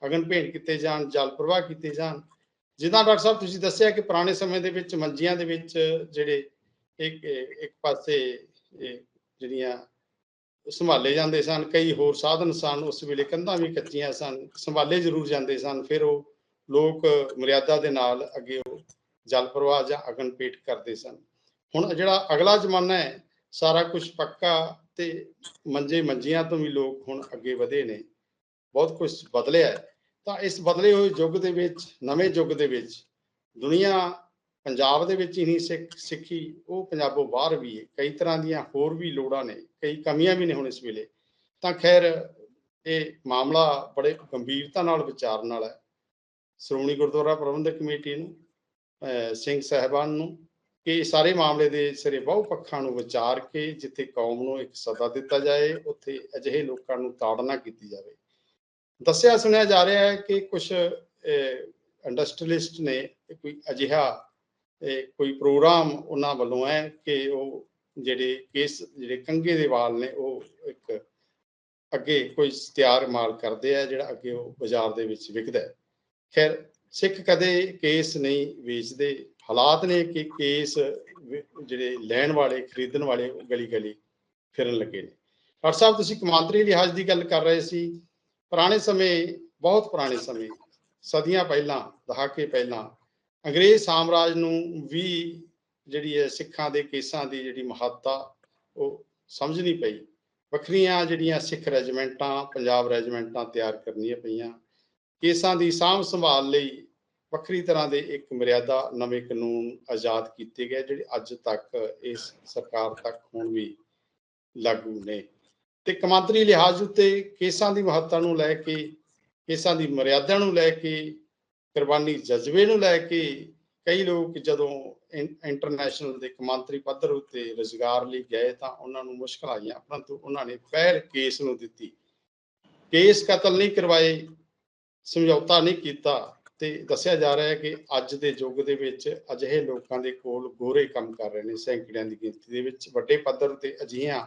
[SPEAKER 2] ਅਗਨ ਭੇਟ ਕੀਤੇ ਜਾਣ, ਜਲ ਪ੍ਰਵਾਹ ਕੀਤੇ ਜਾਣ। ਜਿੱਦਾਂ ਡਾਕਟਰ ਸਾਹਿਬ ਤੁਸੀਂ ਦੱਸਿਆ ਕਿ ਪੁਰਾਣੇ ਸਮੇਂ ਦੇ ਵਿੱਚ ਮੰਜੀਆਂ ਦੇ ਵਿੱਚ ਜਿਹੜੇ ਇੱਕ ਇੱਕ ਪਾਸੇ ਜਿਹੜੀਆਂ ਸੰਭਾਲੇ ਜਾਂਦੇ ਸਨ, ਕਈ ਹੋਰ ਸਾਧਨ ਸਨ, ਉਸ ਵੇਲੇ ਕੰਧਾਂ ਵੀ ਕੱਚੀਆਂ ਸਨ, ਸੰਭਾਲੇ ਜ਼ਰੂਰ ਜਾਂਦੇ ਸਨ, ਫਿਰ ਉਹ ਲੋਕ ਮਰਿਆਦਾ ਦੇ ਨਾਲ ਅੱਗੇ ਉਹ ਜਲ ਪ੍ਰਵਾਹ ਜਾਂ ਅਗਨ ਭੇਟ ਕਰਦੇ ਸਨ। ਹੁਣ ਜਿਹੜਾ ਅਗਲਾ ਜ਼ਮਾਨਾ ਹੈ, ਸਾਰਾ ਕੁਝ ਪੱਕਾ ਤੇ ਮੰਜੇ ਮੰਜੀਆਂ ਤੋਂ ਵੀ ਲੋਕ ਹੁਣ ਅੱਗੇ ਵਧੇ ਨੇ। ਬਹੁਤ ਕੁਝ ਬਦਲਿਆ ਹੈ। ਤਾਂ ਇਸ ਬਦਲੇ ਹੋਏ ਯੁੱਗ ਦੇ ਵਿੱਚ, ਨਵੇਂ ਯੁੱਗ ਦੇ ਵਿੱਚ, ਦੁਨੀਆ ਪੰਜਾਬ ਦੇ ਵਿੱਚ ਹੀ ਨਹੀਂ ਸਿੱਖ, ਸਿੱਖੀ, ਉਹ ਪੰਜਾਬੋਂ ਬਾਹਰ ਵੀ ਹੈ। ਕਈ ਤਰ੍ਹਾਂ ਦੀਆਂ ਹੋਰ ਵੀ ਲੋੜਾਂ ਨੇ, ਕਈ ਕਮੀਆਂ ਵੀ ਨੇ ਹੁਣ ਇਸ ਵੇਲੇ। ਤਾਂ ਖੈਰ, ਇਹ ਮਾਮਲਾ ਬੜੇ ਗੰਭੀਰਤਾ ਨਾਲ ਵਿਚਾਰਨ ਵਾਲਾ ਹੈ। ਸ਼੍ਰੋਮਣੀ ਗੁਰਦੁਆਰਾ ਪ੍ਰਬੰਧਕ ਕਮੇਟੀ ਨੂੰ ਸਿੰਘ ਸਾਹਿਬਾਨ ਨੂੰ ਕਿ ਸਾਰੇ ਮਾਮਲੇ ਦੇ ਸਿਰੇ ਬਹੁ ਪੱਖਾਂ ਨੂੰ ਵਿਚਾਰ ਕੇ ਜਿੱਥੇ ਕੌਮ ਨੂੰ ਇੱਕ ਸਦਾ ਦਿੱਤਾ ਜਾਏ, ਉੱਥੇ ਅਜਿਹੇ ਲੋਕਾਂ ਨੂੰ ਤਾੜਨਾ ਕੀਤੀ ਜਾਵੇ। ਦੱਸਿਆ, ਸੁਣਿਆ ਜਾ ਰਿਹਾ ਹੈ ਕਿ ਕੁਝ ਇੰਡਸਟਰੀਲਿਸਟ ਨੇ ਕੋਈ ਅਜਿਹਾ ਕੋਈ ਪ੍ਰੋਗਰਾਮ ਉਹਨਾਂ ਵੱਲੋਂ ਹੈ ਕਿ ਉਹ ਜਿਹੜੇ ਕੇਸ, ਜਿਹੜੇ ਕੰਗੇ ਦੇ ਵਾਲ ਨੇ, ਉਹ ਇੱਕ ਅੱਗੇ ਕੋਈ ਤਿਆਰ ਮਾਲ ਕਰਦੇ ਆ, ਜਿਹੜਾ ਅੱਗੇ ਉਹ ਬਾਜ਼ਾਰ ਦੇ ਵਿੱਚ ਵਿਕਦਾ ਹੈ। ਖੈਰ, ਸਿੱਖ ਕਦੇ ਕੇਸ ਨਹੀਂ ਵੇਚਦੇ। ਹਾਲਾਤ ਨੇ ਕਿ ਕੇਸ ਜਿਹੜੇ ਲੈਣ ਵਾਲੇ, ਖਰੀਦਣ ਵਾਲੇ, ਉਹ ਗਲੀ ਗਲੀ ਫਿਰਨ ਲੱਗੇ ਨੇ। ਡਾਕਟਰ ਸਾਹਿਬ, ਤੁਸੀਂ ਕਮਾਂਤਰੀ ਲਿਹਾਜ਼ ਦੀ ਗੱਲ ਕਰ ਰਹੇ ਸੀ। ਪੁਰਾਣੇ ਸਮੇਂ, ਬਹੁਤ ਪੁਰਾਣੇ ਸਮੇਂ, ਸਦੀਆਂ ਪਹਿਲਾਂ, ਦਹਾਕੇ ਪਹਿਲਾਂ, ਅੰਗਰੇਜ਼ ਸਾਮਰਾਜ ਨੂੰ ਵੀ ਜਿਹੜੀ ਹੈ ਸਿੱਖਾਂ ਦੇ ਕੇਸਾਂ ਦੀ ਜਿਹੜੀ ਮਹੱਤਤਾ, ਉਹ ਸਮਝਣੀ ਪਈ। ਵੱਖਰੀਆਂ ਜਿਹੜੀਆਂ ਸਿੱਖ ਰੈਜੀਮੈਂਟਾਂ, ਪੰਜਾਬ ਰੈਜੀਮੈਂਟਾਂ ਤਿਆਰ ਕਰਨੀਆਂ ਪਈਆਂ। ਕੇਸਾਂ ਦੀ ਸਾਂਭ ਸੰਭਾਲ ਲਈ ਵੱਖਰੀ ਤਰ੍ਹਾਂ ਦੇ ਇੱਕ ਮਰਿਆਦਾ, ਨਵੇਂ ਕਾਨੂੰਨ ਆਜ਼ਾਦ ਕੀਤੇ ਗਏ, ਜਿਹੜੇ ਅੱਜ ਤੱਕ ਇਸ ਸਰਕਾਰ ਤੱਕ ਹੁਣ ਵੀ ਲਾਗੂ ਨੇ। ਤੇ ਕਮਾਂਤਰੀ ਲਿਹਾਜ਼ ਉੱਤੇ ਕੇਸਾਂ ਦੀ ਮਹੱਤਤਾ ਨੂੰ ਲੈ ਕੇ, ਕੇਸਾਂ ਦੀ ਮਰਿਆਦਾ ਨੂੰ ਲੈ ਕੇ, ਕੁਰਬਾਨੀ ਜਜ਼ਬੇ ਨੂੰ ਲੈ ਕੇ ਕਈ ਲੋਕ ਜਦੋਂ ਇੰਟਰਨੈਸ਼ਨਲ ਦੇ ਕਮਾਂਤਰੀ ਪੱਧਰ ਉੱਤੇ ਰੁਜ਼ਗਾਰ ਲਈ ਗਏ ਤਾਂ ਉਹਨਾਂ ਨੂੰ ਮੁਸ਼ਕਲ ਆਈਆਂ ਪਰੰਤੂ ਉਹਨਾਂ ਨੇ ਪਹਿਲ ਕੇਸ ਨੂੰ ਦਿੱਤੀ। ਕੇਸ ਕਤਲ ਨਹੀਂ ਕਰਵਾਏ, ਸਮਝੌਤਾ ਨਹੀਂ ਕੀਤਾ ਤੇ ਦੱਸਿਆ ਜਾ ਰਿਹਾ ਹੈ ਕਿ ਅੱਜ ਦੇ ਯੁੱਗ ਦੇ ਵਿੱਚ ਅਜਿਹੇ ਲੋਕਾਂ ਦੇ ਕੋਲ ਗੋਰੇ ਕੰਮ ਕਰ ਰਹੇ ਨੇ ਸੈਂਕੜਿਆਂ ਦੀ ਗਿਣਤੀ ਦੇ ਵਿੱਚ। ਵੱਡੇ ਪੱਧਰ ਉਤੇ ਅਜਿਹੀਆਂ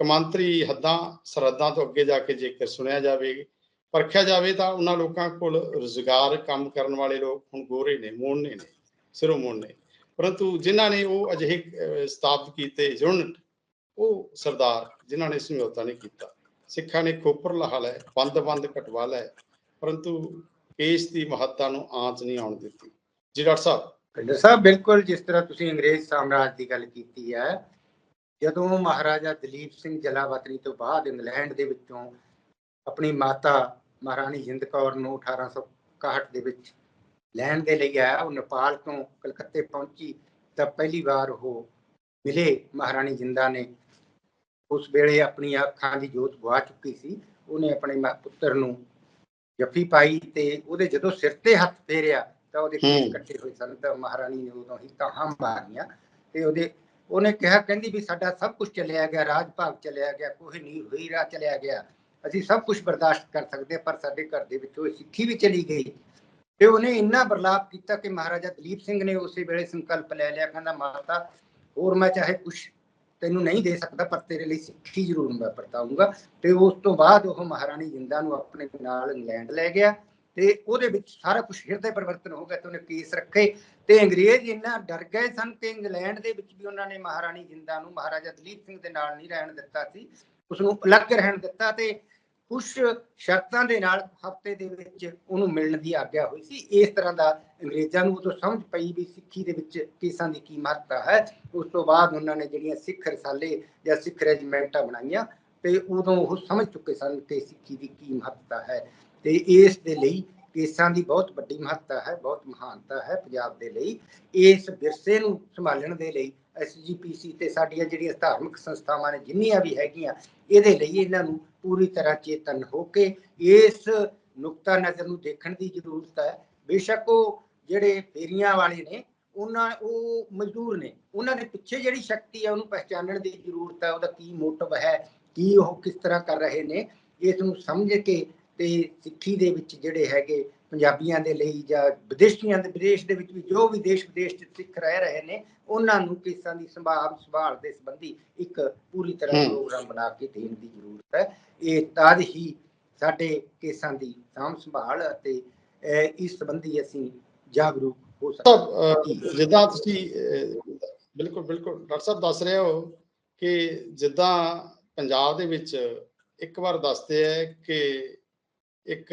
[SPEAKER 2] ਕਮਾਂਤਰੀ ਹੱਦਾਂ, ਸਰਹੱਦਾਂ ਤੋਂ ਅੱਗੇ ਜਾ ਕੇ ਜੇਕਰ ਸੁਣਿਆ ਜਾਵੇ, ਪਰਖਿਆ ਜਾਵੇ ਤਾਂ ਉਹਨਾਂ ਲੋਕਾਂ ਕੋਲ ਰੁਜ਼ਗਾਰ ਕੰਮ ਕਰਨ ਵਾਲੇ ਲੋਕ ਹੁਣ ਗੋਰੇ ਨੇ ਮੋਹਣੇ ਨੇ, ਸਿਰੋਂ ਮੋਹਣੇ ਪਰੰਤੂ ਜਿਨ੍ਹਾਂ ਨੇ ਉਹ ਅਜਿਹੇ ਸਥਾਪਿਤ ਕੀਤੇ ਯੂਨਿਟ, ਉਹ ਸਰਦਾਰ ਜਿਨ੍ਹਾਂ ਨੇ ਸਮਝੌਤਾ ਨਹੀਂ ਕੀਤਾ। ਸਿੱਖਾਂ ਨੇ ਖੋਪਰ ਲਹਾ ਲੈ ਬੰਦ ਬੰਦ ਕਟਵਾ ਲੈ ਪਰੰਤੂ ਕੇਸ ਦੀ ਮਹੱਤਤਾ ਨੂੰ ਆਂਚ ਨਹੀਂ ਆਉਣ ਦਿੱਤੀ। ਜੀ ਡਾਕਟਰ ਸਾਹਿਬ।
[SPEAKER 1] ਪਿੰਡਰ ਸਾਹਿਬ, ਬਿਲਕੁਲ ਜਿਸ ਤਰ੍ਹਾਂ ਤੁਸੀਂ ਅੰਗਰੇਜ਼ ਸਾਮਰਾਜ ਦੀ ਗੱਲ ਕੀਤੀ ਹੈ ਜਦੋਂ ਮਹਾਰਾਜਾ ਦਲੀਪ ਸਿੰਘ ਜਲਾਵਤਨੀ ਤੋਂ ਬਾਅਦ ਇੰਗਲੈਂਡ ਦੇ ਵਿੱਚੋਂ ਆਪਣੀ ਮਾਤਾ ਮਹਾਰਾਣੀ ਜਿੰਦ ਕੌਰ ਨੂੰ 1861 ਦੇ ਵਿੱਚ ਲੈਣ ਦੇ ਲਈ ਆਇਆ ਉਹ ਨੇਪਾਲ ਤੋਂ ਕਲਕੱਤੇ ਪਹੁੰਚੀ ਤਾਂ ਪਹਿਲੀ ਵਾਰ ਉਹ ਮਿਲੇ। ਮਹਾਰਾਣੀ ਜਿੰਦਾ ਨੇ ਉਸ ਵੇਲੇ ਆਪਣੀ ਅੱਖਾਂ ਦੀ ਜੋਤ ਗਵਾ ਚੁੱਕੀ ਸੀ। ਉਹਨੇ ਆਪਣੇ ਪੁੱਤਰ ਨੂੰ ਜੱਫੀ ਪਾਈ ਤੇ ਉਹਦੇ ਜਦੋਂ ਸਿਰ ਤੇ ਹੱਥ ਫੇਰਿਆ ਤਾਂ ਉਹਦੇ। ਕੇਸ ਇਕੱਠੇ ਹੋਏ ਸਨ। ਤਾਂ ਮਹਾਰਾਣੀ ਨੇ ਉਦੋਂ ਹੀ ਤਾਹਾਂ ਮਾਰੀਆਂ ਤੇ ਉਹਦੇ ਉਹਨੇ ਕਿਹਾ, ਕਹਿੰਦੀ ਵੀ ਸਾਡਾ ਸਭ ਕੁਝ ਚਲਿਆ ਗਿਆ ਰਾਜ ਭਾਗ ਚਲਿਆ ਗਿਆ, ਕੋਈ ਨਹੀਂ, ਹੋਈ ਰਾਹ ਚਲਿਆ ਗਿਆ। ਅਸੀਂ ਸਭ ਕੁਝ ਬਰਦਾਸ਼ਤ ਕਰ ਸਕਦੇ, ਪਰ ਸਾਡੇ ਘਰ ਦੇ ਵਿੱਚੋਂ ਸਿੱਖੀ ਵੀ ਚਲੀ ਗਈ। ਤੇ ਉਹਨੇ ਇੰਨਾ ਬਰਲਾਪ ਕੀਤਾ ਕਿ ਮਹਾਰਾਜਾ ਦਲੀਪ ਸਿੰਘ ਨੇ ਉਸੇ ਵੇਲੇ ਸੰਕਲਪ ਲੈ ਲਿਆ, ਕਹਿੰਦਾ, ਮਾਤਾ, ਹੋਰ ਮੈਂ ਚਾਹੇ ਕੁਝ ਤੈਨੂੰ ਨਹੀਂ ਦੇ ਸਕਦਾ, ਪਰ ਤੇਰੇ ਲਈ ਸਿੱਖੀ ਜ਼ਰੂਰ ਮੈਂ ਵਰਤਾਊਂਗਾ। ਤੇ ਉਸ ਤੋਂ ਬਾਅਦ ਉਹ ਮਹਾਰਾਣੀ ਜਿੰਦਾ ਨੂੰ ਆਪਣੇ ਨਾਲ ਇੰਗਲੈਂਡ ਲੈ ਗਿਆ ਤੇ ਉਹਦੇ ਵਿੱਚ ਸਾਰਾ ਕੁਝ ਹਿਰਦੇ ਪਰਿਵਰਤਨ ਹੋ ਗਿਆ ਤੇ ਉਹਨੇ ਕੇਸ ਰੱਖੇ। ਤੇ ਅੰਗਰੇਜ਼ ਇੰਨਾ ਡਰ ਗਏ ਸਨ ਕਿ ਇੰਗਲੈਂਡ ਦੇ ਵਿੱਚ ਵੀ ਉਹਨਾਂ ਨੇ ਮਹਾਰਾਣੀ ਜਿੰਦਾ ਨੂੰ ਮਹਾਰਾਜਾ ਦਲੀਪ ਸਿੰਘ ਦੇ ਨਾਲ ਨਹੀਂ ਰਹਿਣ ਦਿੱਤਾ ਸੀ ਉਸ ਨੂੰ ਅਲੱਗ ਰਹਿਣ ਦਿੱਤਾ ਤੇ ਕੁਝ ਸ਼ਰਤਾਂ ਦੇ ਨਾਲ ਹਫ਼ਤੇ ਦੇ ਵਿੱਚ ਉਹਨੂੰ ਮਿਲਣ ਦੀ ਆਗਿਆ ਹੋਈ ਸੀ। ਇਸ ਤਰ੍ਹਾਂ ਦਾ ਅੰਗਰੇਜ਼ਾਂ ਨੂੰ ਉਦੋਂ ਸਮਝ ਪਈ ਵੀ ਸਿੱਖੀ ਦੇ ਵਿੱਚ ਕੇਸਾਂ ਦੀ ਕੀ ਮਹੱਤਤਾ ਹੈ। ਉਸ ਤੋਂ ਬਾਅਦ ਉਹਨਾਂ ਨੇ ਜਿਹੜੀਆਂ ਸਿੱਖ ਰਸਾਲੇ ਜਾਂ ਸਿੱਖ ਰੈਜੀਮੈਂਟਾਂ ਬਣਾਈਆਂ ਤੇ ਉਦੋਂ ਉਹ ਸਮਝ ਚੁੱਕੇ ਸਨ ਕਿ ਸਿੱਖੀ ਦੀ ਕੀ ਮਹੱਤਤਾ ਹੈ ਤੇ ਇਸ ਦੇ ਲਈ ਕੇਸਾਂ ਦੀ ਬਹੁਤ ਵੱਡੀ ਮਹੱਤਤਾ ਹੈ, ਬਹੁਤ ਮਹਾਨਤਾ ਹੈ ਪੰਜਾਬ ਦੇ ਲਈ, ਇਸ ਵਿਰਸੇ ਨੂੰ ਸੰਭਾਲਣ ਦੇ ਲਈ ਐਸਜੀਪੀਸੀ ਤੇ ਸਾਡੀਆਂ ਜਿਹੜੀਆਂ ਧਾਰਮਿਕ ਸੰਸਥਾਵਾਂ ਨੇ, ਜਿੰਨੀਆਂ ਵੀ ਹੈਗੀਆਂ, ਇਹਦੇ ਲਈ ਇਹਨਾਂ ਨੂੰ ਪੂਰੀ ਤਰ੍ਹਾਂ ਚੇਤਨ ਹੋ ਕੇ ਇਸ ਨੁਕਤਾ ਨਜ਼ਰ ਨੂੰ ਦੇਖਣ ਦੀ ਜ਼ਰੂਰਤ ਹੈ। ਬੇਸ਼ੱਕ ਉਹ ਜਿਹੜੇ ਫੇਰੀਆਂ ਵਾਲੇ ਨੇ, ਉਹਨਾਂ, ਉਹ ਮਜ਼ਦੂਰ ਨੇ, ਉਹਨਾਂ ਦੇ ਪਿੱਛੇ ਜਿਹੜੀ ਸ਼ਕਤੀ ਹੈ, ਉਹਨੂੰ ਪਹਿਚਾਨਣ ਦੀ ਜ਼ਰੂਰਤ ਹੈ, ਉਹਦਾ ਕੀ ਮੋਟਿਵ ਹੈ, ਕੀ ਉਹ ਕਿਸ ਤਰ੍ਹਾਂ ਕਰ ਰਹੇ ਨੇ, ਇਸ ਨੂੰ ਸਮਝ ਕੇ ਤੇ ਸਿੱਖੀ ਦੇ ਵਿੱਚ ਜਿਹੜੇ ਹੈਗੇ ਪੰਜਾਬੀਆਂ ਦੇ ਲਈ ਜਾਂ ਵਿਦੇਸ਼ੀਆਂ ਦੇ ਵਿਦੇਸ਼ ਦੇ ਵਿੱਚ ਵੀ ਜੋ ਵੀ ਦੇਸ਼ ਵਿਦੇਸ਼ ਚ ਸਿੱਖ ਰਹਿ ਰਹੇ ਨੇ ਉਹਨਾਂ ਨੂੰ ਕੇਸਾਂ ਦੀ ਸੰਭਾਲ ਸੰਭਾਲ ਦੇ ਸੰਬੰਧੀ ਇੱਕ ਪੂਰੀ ਤਰ੍ਹਾਂ। ਪ੍ਰੋਗਰਾਮ ਬਣਾ ਕੇ ਦੇਣ ਦੀ ਜ਼ਰੂਰਤ ਹੈ ਇਹ ਤਦ ਹੀ ਸਾਡੇ ਕੇਸਾਂ ਦੀ ਸਾਂਭ ਸੰਭਾਲ ਅਤੇ ਇਸ ਸੰਬੰਧੀ ਅਸੀਂ ਜਾਗਰੂਕ ਹੋ ਸਕਦੇ
[SPEAKER 2] ਜਿੱਦਾਂ ਤੁਸੀਂ ਬਿਲਕੁਲ ਬਿਲਕੁਲ ਡਾਕਟਰ ਸਾਹਿਬ ਦੱਸ ਰਹੇ ਹੋ ਕਿ ਜਿੱਦਾਂ ਪੰਜਾਬ ਦੇ ਵਿੱਚ ਇੱਕ ਵਾਰ ਦੱਸਦੇ ਆ ਕਿ ਇੱਕ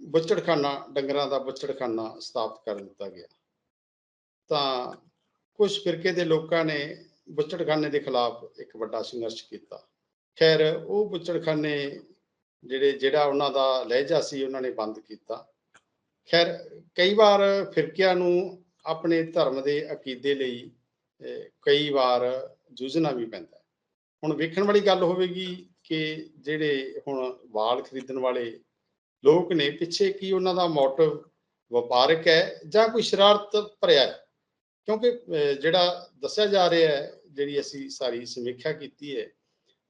[SPEAKER 2] ਬੁੱਚੜਖਾਨਾ, ਡੰਗਰਾਂ ਦਾ ਬੁੱਚੜਖਾਨਾ ਸਥਾਪਿਤ ਕਰ ਦਿੱਤਾ ਗਿਆ। ਤਾਂ ਕੁਝ ਫਿਰਕੇ ਦੇ ਲੋਕਾਂ ਨੇ ਬੁੱਚੜਖਾਨੇ ਦੇ ਖਿਲਾਫ ਇੱਕ ਵੱਡਾ ਸੰਘਰਸ਼ ਕੀਤਾ। ਖੈਰ, ਉਹ ਬੁੱਚੜਖਾਨੇ ਜਿਹੜੇ, ਜਿਹੜਾ ਉਹਨਾਂ ਦਾ ਲਹਿਜਾ ਸੀ, ਉਹਨਾਂ ਨੇ ਬੰਦ ਕੀਤਾ। ਖੈਰ, ਕਈ ਵਾਰ ਫਿਰਕਿਆਂ ਨੂੰ ਆਪਣੇ ਧਰਮ ਦੇ ਅਕੀਦੇ ਲਈ ਕਈ ਵਾਰ ਜੂਝਣਾ ਵੀ ਪੈਂਦਾ ਹੁਣ ਵੇਖਣ ਵਾਲੀ ਗੱਲ ਹੋਵੇਗੀ ਕਿ ਜਿਹੜੇ ਹੁਣ ਵਾਲ ਖਰੀਦਣ ਵਾਲੇ ਲੋਕ ਨੇ ਪਿੱਛੇ ਕੀ ਉਹਨਾਂ ਦਾ ਮੋਟਿਵ ਵਪਾਰਕ ਹੈ ਜਾਂ ਕੋਈ ਸ਼ਰਾਰਤ ਭਰਿਆ ਹੈ? ਕਿਉਂਕਿ ਜਿਹੜਾ ਦੱਸਿਆ ਜਾ ਰਿਹਾ ਹੈ, ਜਿਹੜੀ ਅਸੀਂ ਸਾਰੀ ਸਮੀਖਿਆ ਕੀਤੀ ਹੈ,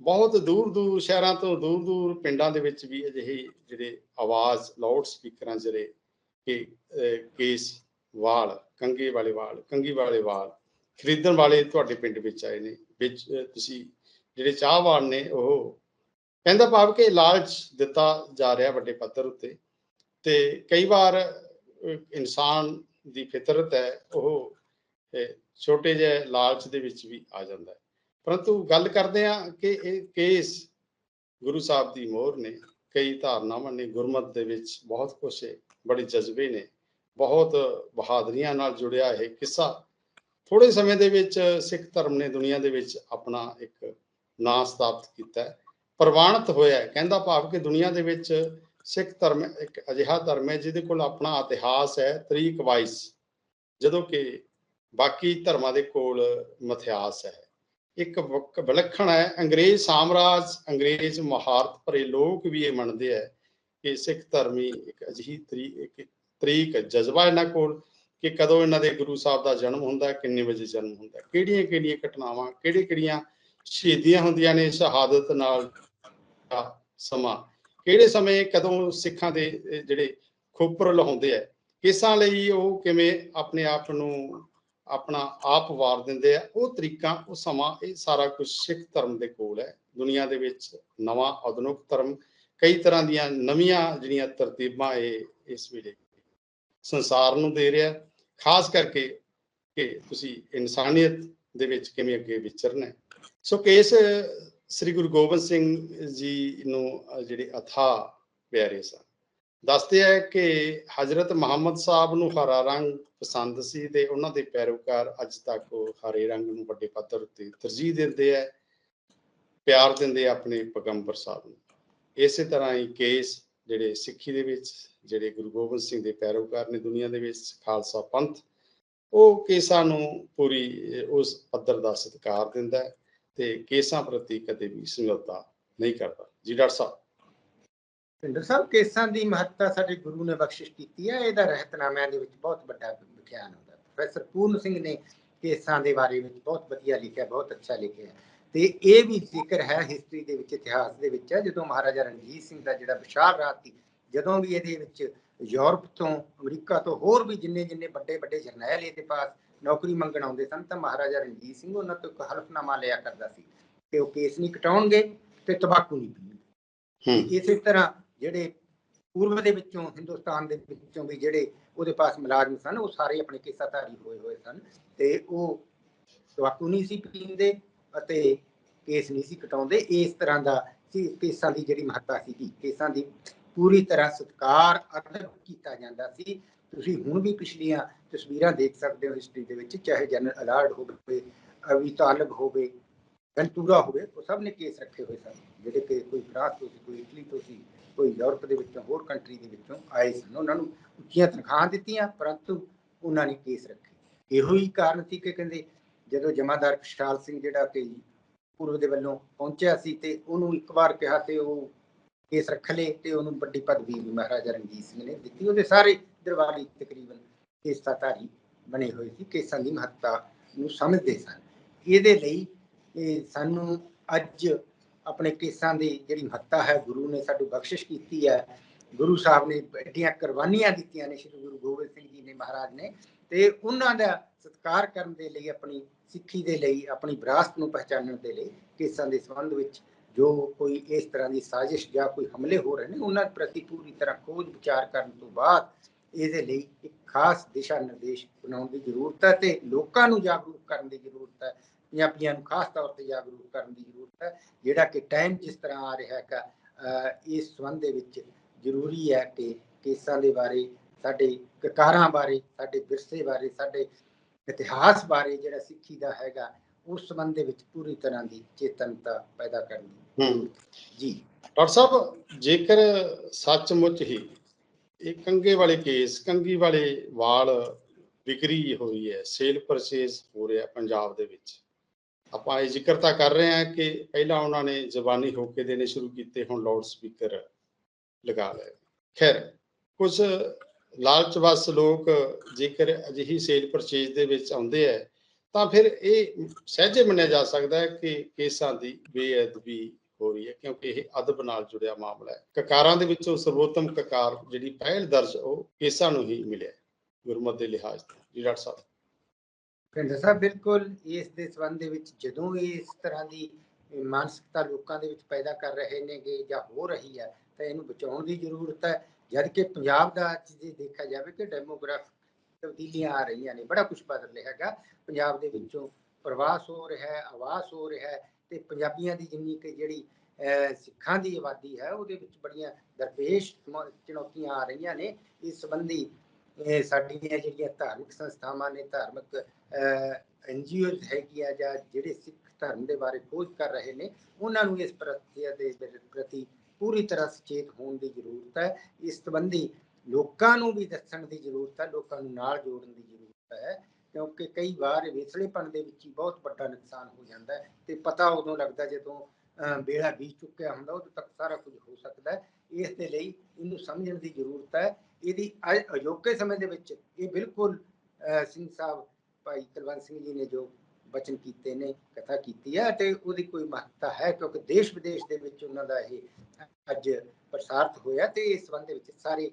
[SPEAKER 2] ਬਹੁਤ ਦੂਰ ਦੂਰ ਸ਼ਹਿਰਾਂ ਤੋਂ ਦੂਰ ਦੂਰ ਪਿੰਡਾਂ ਦੇ ਵਿੱਚ ਵੀ ਅਜਿਹੇ ਜਿਹੜੇ ਆਵਾਜ਼ ਲਾਊਡ ਸਪੀਕਰਾਂ ਜਿਹੜੇ ਕਿ ਕੇਸ ਵਾਲ ਕੰਗੇ ਵਾਲੇ ਵਾਲ ਕੰਗੀ ਵਾਲੇ ਵਾਲ ਖਰੀਦਣ ਵਾਲੇ ਤੁਹਾਡੇ ਪਿੰਡ ਵਿੱਚ ਆਏ ਨੇ, ਵਿੱਚ ਤੁਸੀਂ ਜਿਹੜੇ ਚਾਹ ਵਾਲ ਨੇ ਉਹ ਕਹਿੰਦਾ ਭਾਵ ਕਿ ਲਾਲਚ ਦਿੱਤਾ ਜਾ ਰਿਹਾ ਵੱਡੇ ਪੱਧਰ ਉੱਤੇ ਤੇ ਕਈ ਵਾਰ ਇਨਸਾਨ ਦੀ ਫਿਤਰਤ ਹੈ, ਉਹ ਛੋਟੇ ਜਿਹੇ ਲਾਲਚ ਦੇ ਵਿੱਚ ਵੀ ਆ ਜਾਂਦਾ ਹੈ। ਪਰੰਤੂ ਗੱਲ ਕਰਦੇ ਆ ਕਿ ਇਹ ਕੇਸ ਗੁਰੂ ਸਾਹਿਬ ਦੀ ਮੋਹਰ ਨੇ, ਕਈ ਧਾਰਨਾਵਾਂ ਨੇ, ਗੁਰਮਤ ਦੇ ਵਿੱਚ ਬਹੁਤ ਕੁਛ ਹੈ, ਬੜੇ ਜਜ਼ਬੇ ਨੇ, ਬਹੁਤ ਬਹਾਦਰੀਆਂ ਨਾਲ ਜੁੜਿਆ ਇਹ ਕਿੱਸਾ। ਥੋੜੇ ਸਮੇਂ ਦੇ ਵਿੱਚ ਸਿੱਖ ਧਰਮ ਨੇ ਦੁਨੀਆ ਦੇ ਵਿੱਚ ਆਪਣਾ ਇੱਕ ਨਾਂ ਸਥਾਪਿਤ ਕੀਤਾ ਹੈ। ਪ੍ਰਵਾਨਿਤ ਹੋਇਆ ਕਹਿੰਦਾ ਭਾਵ ਕਿ ਦੁਨੀਆ ਦੇ ਵਿੱਚ ਸਿੱਖ ਧਰਮ ਇੱਕ ਅਜਿਹਾ ਧਰਮ ਹੈ ਜਿਹਦੇ ਕੋਲ ਆਪਣਾ ਇਤਿਹਾਸ ਹੈ, ਤਰੀਕ ਵਾਈਸ, ਜਦੋਂ ਕਿ ਬਾਕੀ ਧਰਮਾਂ ਦੇ ਕੋਲ ਮਥਿਆਸ ਹੈ। ਇੱਕ ਵਿਲੱਖਣ ਹੈ, ਅੰਗਰੇਜ਼ ਸਾਮਰਾਜ, ਅੰਗਰੇਜ਼ ਮਹਾਰਤ ਭਰੇ ਲੋਕ ਵੀ ਇਹ ਮੰਨਦੇ ਹੈ ਕਿ ਸਿੱਖ ਧਰਮੀ ਇੱਕ ਅਜਿਹੀ ਤਰੀਕ ਇੱਕ ਤਰੀਕ ਜਜ਼ਬਾ ਇਹਨਾਂ ਕੋਲ ਕਿ ਕਦੋਂ ਇਹਨਾਂ ਦੇ ਗੁਰੂ ਸਾਹਿਬ ਦਾ ਜਨਮ ਹੁੰਦਾ ਕਿੰਨੇ ਵਜੇ ਜਨਮ ਹੁੰਦਾ ਕਿਹੜੀਆਂ ਕਿਹੜੀਆਂ ਘਟਨਾਵਾਂ ਕਿਹੜੇ ਕਿਹੜੀਆਂ ਸ਼ਹੀਦੀਆਂ ਹੁੰਦੀਆਂ ਨੇ, ਸ਼ਹਾਦਤ ਨਾਲ ਸਮਾਂ। ਕਿਹੜੇ ਸਮੇਂ ਕਦੋਂ ਸਿੱਖਾਂ ਦੇ ਜਿਹੜੇ ਖੋਪਰ ਲਹਾਉਂਦੇ ਆ, ਕਿਸਾਂ ਲਈ ਉਹ ਕਿਵੇਂ ਆਪਣੇ ਆਪ ਨੂੰ ਆਪਣਾ ਆਪ ਵਾਰ ਦਿੰਦੇ ਆ, ਉਹ ਤਰੀਕਾ, ਉਹ ਸਮਾਂ, ਇਹ ਸਾਰਾ ਕੁਝ ਸਿੱਖ ਧਰਮ ਦੇ ਕੋਲ ਹੈ। ਦੁਨੀਆ ਦੇ ਵਿੱਚ ਨਵਾਂ ਆਧੁਨਿਕ ਧਰਮ, ਕਈ ਤਰ੍ਹਾਂ ਦੀਆਂ ਨਵੀਆਂ ਜਿਹੜੀਆਂ ਤਰਤੀਬਾਂ ਇਹ, ਇਸ ਵੇਲੇ ਸੰਸਾਰ ਨੂੰ ਦੇ ਰਿਹਾ। ਖਾਸ ਕਰਕੇ ਕਿ ਤੁਸੀਂ ਇਨਸਾਨੀਅਤ ਦੇ ਵਿੱਚ ਕਿਵੇਂ ਅੱਗੇ ਵਿਚਰਨਾ ਸੋ ਕੇਸ ਸ੍ਰੀ ਗੁਰੂ ਗੋਬਿੰਦ ਸਿੰਘ ਜੀ ਨੂੰ ਜਿਹੜੇ ਅਥਾ ਪਿਆਰੇ ਸਨ। ਦੱਸਦੇ ਹੈ ਕਿ ਹਜ਼ਰਤ ਮੁਹੰਮਦ ਸਾਹਿਬ ਨੂੰ ਹਰਾ ਰੰਗ ਪਸੰਦ ਸੀ ਤੇ ਉਹਨਾਂ ਦੇ ਪੈਰੋਕਾਰ ਅੱਜ ਤੱਕ ਉਹ ਹਰੇ ਰੰਗ ਨੂੰ ਵੱਡੇ ਪੱਧਰ ਉੱਤੇ ਤਰਜੀਹ ਦਿੰਦੇ ਆ, ਪਿਆਰ ਦਿੰਦੇ ਆ ਆਪਣੇ ਪੈਗੰਬਰ ਸਾਹਿਬ ਨੂੰ। ਇਸੇ ਤਰ੍ਹਾਂ ਹੀ ਕੇਸ ਜਿਹੜੇ ਸਿੱਖੀ ਦੇ ਵਿੱਚ, ਜਿਹੜੇ ਗੁਰੂ ਗੋਬਿੰਦ ਸਿੰਘ ਦੇ ਪੈਰੋਕਾਰ ਨੇ ਦੁਨੀਆ ਦੇ ਵਿੱਚ, ਖਾਲਸਾ ਪੰਥ, ਉਹ ਕੇਸਾਂ ਨੂੰ ਪੂਰੀ ਉਸ ਪੱਧਰ ਦਾ ਸਤਿਕਾਰ ਦਿੰਦਾ ਹੈ। ਤੇ ਕੇਸਾਂ ਪ੍ਰਤੀ ਕਦੇ ਵੀ ਸਮਝੌਤਾ ਨਹੀਂ ਕਰਦਾ। ਜੀ ਡਾਕਟਰ ਸਾਹਿਬ।
[SPEAKER 1] ਪਿੰਡਰ ਸਾਹਿਬ, ਕੇਸਾਂ ਦੀ ਮਹੱਤਤਾ ਸਾਡੇ ਗੁਰੂ ਨੇ ਬਖਸ਼ਿਸ਼ ਕੀਤੀ ਹੈ। ਇਹਦਾ ਰਹਿਤਨਾਮਿਆਂ ਦੇ ਵਿੱਚ ਬਹੁਤ ਵੱਡਾ ਵਿਖਿਆਨ ਹੁੰਦਾ। ਪ੍ਰੋਫੈਸਰ ਪੂਰਨ ਸਿੰਘ ਨੇ ਕੇਸਾਂ ਦੇ ਬਾਰੇ ਵਿੱਚ ਬਹੁਤ ਵਧੀਆ ਲਿਖਿਆ, ਬਹੁਤ ਅੱਛਾ ਲਿਖਿਆ ਤੇ ਇਹ ਵੀ ਜ਼ਿਕਰ ਹੈ ਹਿਸਟਰੀ ਦੇ ਵਿੱਚ, ਇਤਿਹਾਸ ਦੇ ਵਿੱਚ, ਜਦੋਂ ਮਹਾਰਾਜਾ ਰਣਜੀਤ ਸਿੰਘ ਦਾ ਜਿਹੜਾ ਵਿਸ਼ਾਲ ਰਾਜ ਸੀ, ਜਦੋਂ ਵੀ ਇਹਦੇ ਵਿੱਚ ਯੂਰਪ ਤੋਂ, ਅਮਰੀਕਾ ਤੋਂ ਹੋਰ ਵੀ ਜਿੰਨੇ ਜਿੰਨੇ ਵੱਡੇ ਵੱਡੇ ਜਰਨੈਲ ਇਹਦੇ ਪਾਸ ਨੌਕਰੀ ਮੰਗਣ ਆਉਂਦੇ ਸਨ ਤਾਂ ਮਹਾਰਾਜਾ ਰਣਜੀਤ ਸਿੰਘ ਉਹਨਾਂ ਤੋਂ ਇੱਕ ਹਲਫਨਾਮਾ ਲਿਆ ਕਰਦਾ ਸੀ ਕਿ ਉਹ ਕੇਸ ਨਹੀਂ ਕਟਾਉਣਗੇ ਤੇ ਤਬਾਕੂ ਨਹੀਂ ਪੀਣਗੇ।
[SPEAKER 2] ਹੂੰ।
[SPEAKER 1] ਇਸੇ ਤਰ੍ਹਾਂ ਜਿਹੜੇ ਪੂਰਬ ਦੇ ਵਿੱਚੋਂ ਹਿੰਦੁਸਤਾਨ ਦੇ ਵਿੱਚੋਂ ਵੀ ਜਿਹੜੇ ਉਹਦੇ ਪਾਸ ਮੁਲਾਜ਼ਮ ਸਨ ਉਹ ਸਾਰੇ ਆਪਣੇ ਕੇਸਾਧਾਰੀ ਹੋਏ ਹੋਏ ਸਨ ਤੇ ਉਹ ਤਵਾਕੂ ਨਹੀਂ ਸੀ ਪੀਂਦੇ ਅਤੇ ਕੇਸ ਨਹੀਂ ਸੀ ਕਟਾਉਂਦੇ। ਇਸ ਤਰ੍ਹਾਂ ਦਾ ਸੀ ਕੇਸਾਂ ਦੀ ਜਿਹੜੀ ਮਹੱਤਤਾ ਸੀ ਕੇਸਾਂ ਦੀ ਪੂਰੀ ਤਰ੍ਹਾਂ ਸਤਿਕਾਰ ਅਦਬ ਕੀਤਾ ਜਾਂਦਾ ਸੀ ਤੁਸੀਂ ਹੁਣ ਵੀ ਪਿਛਲੀਆਂ ਤਸਵੀਰਾਂ ਦੇਖ ਸਕਦੇ ਹੋ ਹਿਸਟਰੀ ਦੇ ਵਿੱਚ, ਚਾਹੇ ਜਨਰਲ ਅਲਾਰਡ ਹੋਵੇ, ਅਵੀ ਤਾਲਬ ਹੋਵੇ ਵੈਂਟੂਰਾ ਹੋਵੇ, ਉਹ ਸਭ ਨੇ ਕੇਸ ਰੱਖੇ ਹੋਏ ਸਨ, ਜਿਹੜੇ ਕਿ ਕੋਈ ਫਰਾਂਸ ਤੋਂ ਸੀ, ਕੋਈ ਇਟਲੀ ਤੋਂ ਸੀ, ਕੋਈ ਯੂਰਪ ਦੇ ਵਿੱਚੋਂ, ਹੋਰ ਕੰਟਰੀ ਦੇ ਵਿੱਚੋਂ ਆਏ ਸਨ। ਉਹਨਾਂ ਨੂੰ ਉੱਚੀਆਂ ਤਨਖਾਹਾਂ ਦਿੱਤੀਆਂ, ਪਰੰਤੂ ਉਹਨਾਂ ਨੇ ਕੇਸ ਰੱਖੇ। ਇਹੋ ਹੀ ਕਾਰਨ ਸੀ ਕਿ ਕਹਿੰਦੇ, ਜਦੋਂ ਜਮਾਦਾਰ ਖੁਸ਼ਹਾਲ ਸਿੰਘ ਜਿਹੜਾ ਕਿ ਪੂਰਬ ਦੇ ਵੱਲੋਂ ਪਹੁੰਚਿਆ ਸੀ ਤੇ ਉਹਨੂੰ ਇੱਕ ਵਾਰ ਕਿਹਾ ਤੇ ਉਹ ਕੇਸ ਰੱਖ ਲਏ ਤੇ ਉਹਨੂੰ ਵੱਡੀ ਪਦਵੀ ਵੀ ਮਹਾਰਾਜਾ ਰਣਜੀਤ ਸਿੰਘ ਨੇ ਦਿੱਤੀ। ਉਹਦੇ ਸਾਰੇ ਦਰਬਾਰੀ ਤਕਰੀਬਨ ਕੇਸਾਧਾਰੀ ਬਣੇ ਹੋਏ ਸੀ, ਕੇਸਾਂ ਦੀ ਮਹੱਤਤਾ ਨੂੰ ਸਮਝਦੇ ਸਨ। ਇਹਦੇ ਲਈ ਇਹ ਸਾਨੂੰ ਅੱਜ ਆਪਣੇ ਕੇਸਾਂ ਦੀ ਜਿਹੜੀ ਮਹੱਤਤਾ ਹੈ, ਗੁਰੂ ਨੇ ਸਾਨੂੰ ਬਖਸ਼ਿਸ਼ ਕੀਤੀ ਹੈ। ਗੁਰੂ ਸਾਹਿਬ ਨੇ ਐਡੀਆਂ ਕੁਰਬਾਨੀਆਂ ਦਿੱਤੀਆਂ ਨੇ, ਸ੍ਰੀ ਗੁਰੂ ਗੋਬਿੰਦ ਸਿੰਘ ਜੀ ਨੇ ਮਹਾਰਾਜ ਨੇ ਤੇ ਉਹਨਾਂ ਦਾ ਸਤਿਕਾਰ ਕਰਨ ਦੇ ਲਈ, ਆਪਣੀ ਸਿੱਖੀ ਦੇ ਲਈ, ਆਪਣੀ ਵਿਰਾਸਤ ਨੂੰ ਪਹਿਚਾਨਣ ਦੇ ਲਈ ਕੇਸਾਂ ਦੇ ਸੰਬੰਧ ਵਿੱਚ ਜੋ ਕੋਈ ਇਸ ਤਰ੍ਹਾਂ ਦੀ ਸਾਜ਼ਿਸ਼ ਜਾਂ ਕੋਈ ਹਮਲੇ ਹੋ ਰਹੇ ਨੇ, ਉਹਨਾਂ ਪ੍ਰਤੀ ਪੂਰੀ ਤਰ੍ਹਾਂ ਖੋਜ ਵਿਚਾਰ ਕਰਨ ਤੋਂ ਬਾਅਦ ਇਹਦੇ ਲਈ ਇੱਕ ਖਾਸ ਦਿਸ਼ਾ ਨਿਰਦੇਸ਼ ਬਣਾਉਣ ਦੀ ਜ਼ਰੂਰਤ ਹੈ ਤੇ ਲੋਕਾਂ ਨੂੰ ਜਾਗਰੂਕ ਕਰਨ ਦੀ ਜ਼ਰੂਰਤ ਹੈ, ਪੰਜਾਬੀਆਂ ਨੂੰ ਖਾਸ ਤੌਰ ਤੇ ਜਾਗਰੂਕ ਕਰਨ ਦੀ ਜ਼ਰੂਰਤ ਹੈ, ਜਿਹੜਾ ਕਿ ਟਾਈਮ ਜਿਸ ਤਰ੍ਹਾਂ ਆ ਰਿਹਾ ਹੈਗਾ ਇਸ ਸੰਬੰਧ ਦੇ ਵਿੱਚ ਜ਼ਰੂਰੀ ਹੈ ਕਿ ਕੇਸਾਂ ਦੇ ਬਾਰੇ, ਸਾਡੇ ਕਕਾਰਾਂ ਬਾਰੇ, ਸਾਡੇ ਵਿਰਸੇ ਬਾਰੇ, ਸਾਡੇ ਇਤਿਹਾਸ ਬਾਰੇ ਜਿਹੜਾ ਸਿੱਖੀ ਦਾ ਹੈਗਾ ਉਸ ਸੰਬੰਧ ਦੇ ਵਿੱਚ ਪੂਰੀ ਤਰ੍ਹਾਂ ਦੀ ਚੇਤਨਤਾ ਪੈਦਾ ਕਰਨ
[SPEAKER 2] ਹੂੰ।
[SPEAKER 1] ਹੈ। ਜੀ।
[SPEAKER 2] ਡਾਕਟਰ ਸਾਹਿਬ ਜੇਕਰ ਸੱਚਮੁੱਚ ਹੀ ਇਹ ਕੰਗੇ ਵਾਲੇ ਕੇਸ ਕੰਗੀ ਵਾਲੇ ਵਾਲ ਵਿਕਰੀ ਹੋਈ ਹੈ ਸੇਲ ਪਰਚੇਸ ਹੋ ਰਿਹਾ ਪੰਜਾਬ ਦੇ ਵਿੱਚ ਆਪਾਂ ਇਹ ਜ਼ਿਕਰ ਤਾਂ ਕਰ ਰਹੇ ਹਾਂ ਕਿ ਪਹਿਲਾਂ ਉਹਨਾਂ ਨੇ ਜ਼ਬਾਨੀ ਹੋਕੇ ਦੇਣੇ ਸ਼ੁਰੂ ਕੀਤੇ ਹੁਣ ਲਾਊਡ ਸਪੀਕਰ ਲਗਾ ਲਏ। ਖੈਰ ਕੁਝ ਲਾਲਚਵਸ ਲੋਕ ਜੇਕਰ ਅਜਿਹੀ ਸੇਲ ਪਰਚੇਸ ਦੇ ਵਿੱਚ ਆਉਂਦੇ ਹੈ ਤਾਂ ਫਿਰ ਇਹ ਸਹਿਜੇ ਮੰਨਿਆ ਜਾ ਸਕਦਾ ਹੈ ਕਿ ਕੇਸਾਂ ਦੀ ਬੇਅਦਬੀ ਹੋ ਰਹੀ ਹੈ, ਕਿਉਂਕਿ ਇਹ ਅਦਬ ਨਾਲ ਜੁੜਿਆ ਮਾਮਲਾ ਹੈ। ਕਕਾਰਾਂ ਦੇ ਵਿੱਚੋਂ ਸਰਵੋਤਮ ਕਕਾਰ ਜਿਹੜੀ ਪਹਿਲ ਦਰਜ ਉਹ ਕੇਸਾਂ ਨੂੰ ਹੀ ਮਿਲਿਆ ਗੁਰਮਤ ਦੇ ਲਿਹਾਜ਼ ਤੋਂ। ਜੀ ਡਾਕਟਰ ਸਾਹਿਬ।
[SPEAKER 1] ਪਿੰਡ ਸਾਹਿਬ, ਬਿਲਕੁਲ ਇਸ ਦੇ ਸੰਬੰਧ ਦੇ ਵਿੱਚ ਜਦੋਂ ਵੀ ਇਸ ਤਰ੍ਹਾਂ ਦੀ ਮਾਨਸਿਕਤਾ ਲੋਕਾਂ ਦੇ ਵਿੱਚ ਪੈਦਾ ਕਰ ਰਹੇ ਨੇਗੇ ਜਾਂ ਹੋ ਰਹੀ ਹੈ, ਤਾਂ ਇਹਨੂੰ ਬਚਾਉਣ ਦੀ ਜ਼ਰੂਰਤ ਹੈ। ਜਦ ਕਿ ਪੰਜਾਬ ਦਾ ਜੇ ਦੇਖਿਆ ਜਾਵੇ ਕਿ ਡੈਮੋਗ੍ਰਾਫਿਕ ਤਬਦੀਲੀਆਂ ਆ ਰਹੀਆਂ ਨੇ, ਬੜਾ ਕੁਝ ਬਦਲ ਰਿਹਾ ਹੈਗਾ। ਪੰਜਾਬ ਦੇ ਵਿੱਚੋਂ ਪ੍ਰਵਾਸ ਹੋ ਰਿਹਾ ਹੈ ਆਵਾਸ ਹੋ ਰਿਹਾ ਹੈ ਤੇ ਪੰਜਾਬੀਆਂ ਦੀ ਜਿੰਨੀ ਕਿ ਜਿਹੜੀ ਸਿੱਖਾਂ ਦੀ ਆਬਾਦੀ ਹੈ, ਉਹਦੇ ਵਿੱਚ ਬੜੀਆਂ ਦਰਪੇਸ਼ ਚੁਣੌਤੀਆਂ ਆ ਰਹੀਆਂ ਨੇ। ਇਸ ਸੰਬੰਧੀ ਸਾਡੀਆਂ ਜਿਹੜੀਆਂ ਧਾਰਮਿਕ ਸੰਸਥਾਵਾਂ ਨੇ, ਧਾਰਮਿਕ ਐਨਜੀਓ ਹੈਗੀਆਂ ਜਾਂ ਜਿਹੜੇ ਸਿੱਖ ਧਰਮ ਦੇ ਬਾਰੇ ਖੋਜ ਕਰ ਰਹੇ ਨੇ, ਉਹਨਾਂ ਨੂੰ ਇਸ ਪ੍ਰਕਿਰਿਆ ਦੇ ਪ੍ਰਤੀ ਪੂਰੀ ਤਰ੍ਹਾਂ ਸੁਚੇਤ ਹੋਣ ਦੀ ਜ਼ਰੂਰਤ ਹੈ। ਇਸ ਸੰਬੰਧੀ ਲੋਕਾਂ ਨੂੰ ਵੀ ਦੱਸਣ ਦੀ ਜ਼ਰੂਰਤ ਹੈ ਲੋਕਾਂ ਨੂੰ ਨਾਲ ਜੋੜਨ ਦੀ ਜ਼ਰੂਰਤ ਹੈ ਕਿਉਂਕਿ ਕਈ ਵਾਰ ਵਿਸਲੇਪਣ ਦੇ ਵਿੱਚ ਹੀ ਬਹੁਤ ਵੱਡਾ ਨੁਕਸਾਨ ਹੋ ਜਾਂਦਾ ਹੈ ਤੇ ਪਤਾ ਉਦੋਂ ਲੱਗਦਾ ਜਦੋਂ ਅਹ, ਬੇੜਾ ਬੀਤ ਚੁੱਕਿਆ ਹੁੰਦਾ ਉਦੋਂ ਤੱਕ ਸਾਰਾ ਕੁਝ ਹੋ ਸਕਦਾ ਹੈ। ਇਸ ਦੇ ਲਈ ਇਹਨੂੰ ਸਮਝਣ ਦੀ ਜ਼ਰੂਰਤ ਹੈ। ਇਹਦੀ ਅ- ਅਜੋਕੇ ਸਮੇਂ ਦੇ ਵਿੱਚ ਇਹ ਬਿਲਕੁਲ ਸਿੰਘ ਸਾਹਿਬ ਭਾਈ ਕੁਲਵੰਤ ਸਿੰਘ ਜੀ ਨੇ ਜੋ ਬਚਨ ਕੀਤੇ ਨੇ ਕਥਾ ਕੀਤੀ ਹੈ ਤੇ ਉਹਦੀ ਕੋਈ ਮਹੱਤਤਾ ਹੈ ਕਿਉਂਕਿ ਦੇਸ਼ ਵਿਦੇਸ਼ ਦੇ ਵਿੱਚ ਉਹਨਾਂ ਦਾ ਇਹ ਅੱਜ ਪ੍ਰਸਾਰਿਤ ਹੋਇਆ ਤੇ ਇਸ ਸੰਬੰਧ ਦੇ ਵਿੱਚ ਸਾਰੇ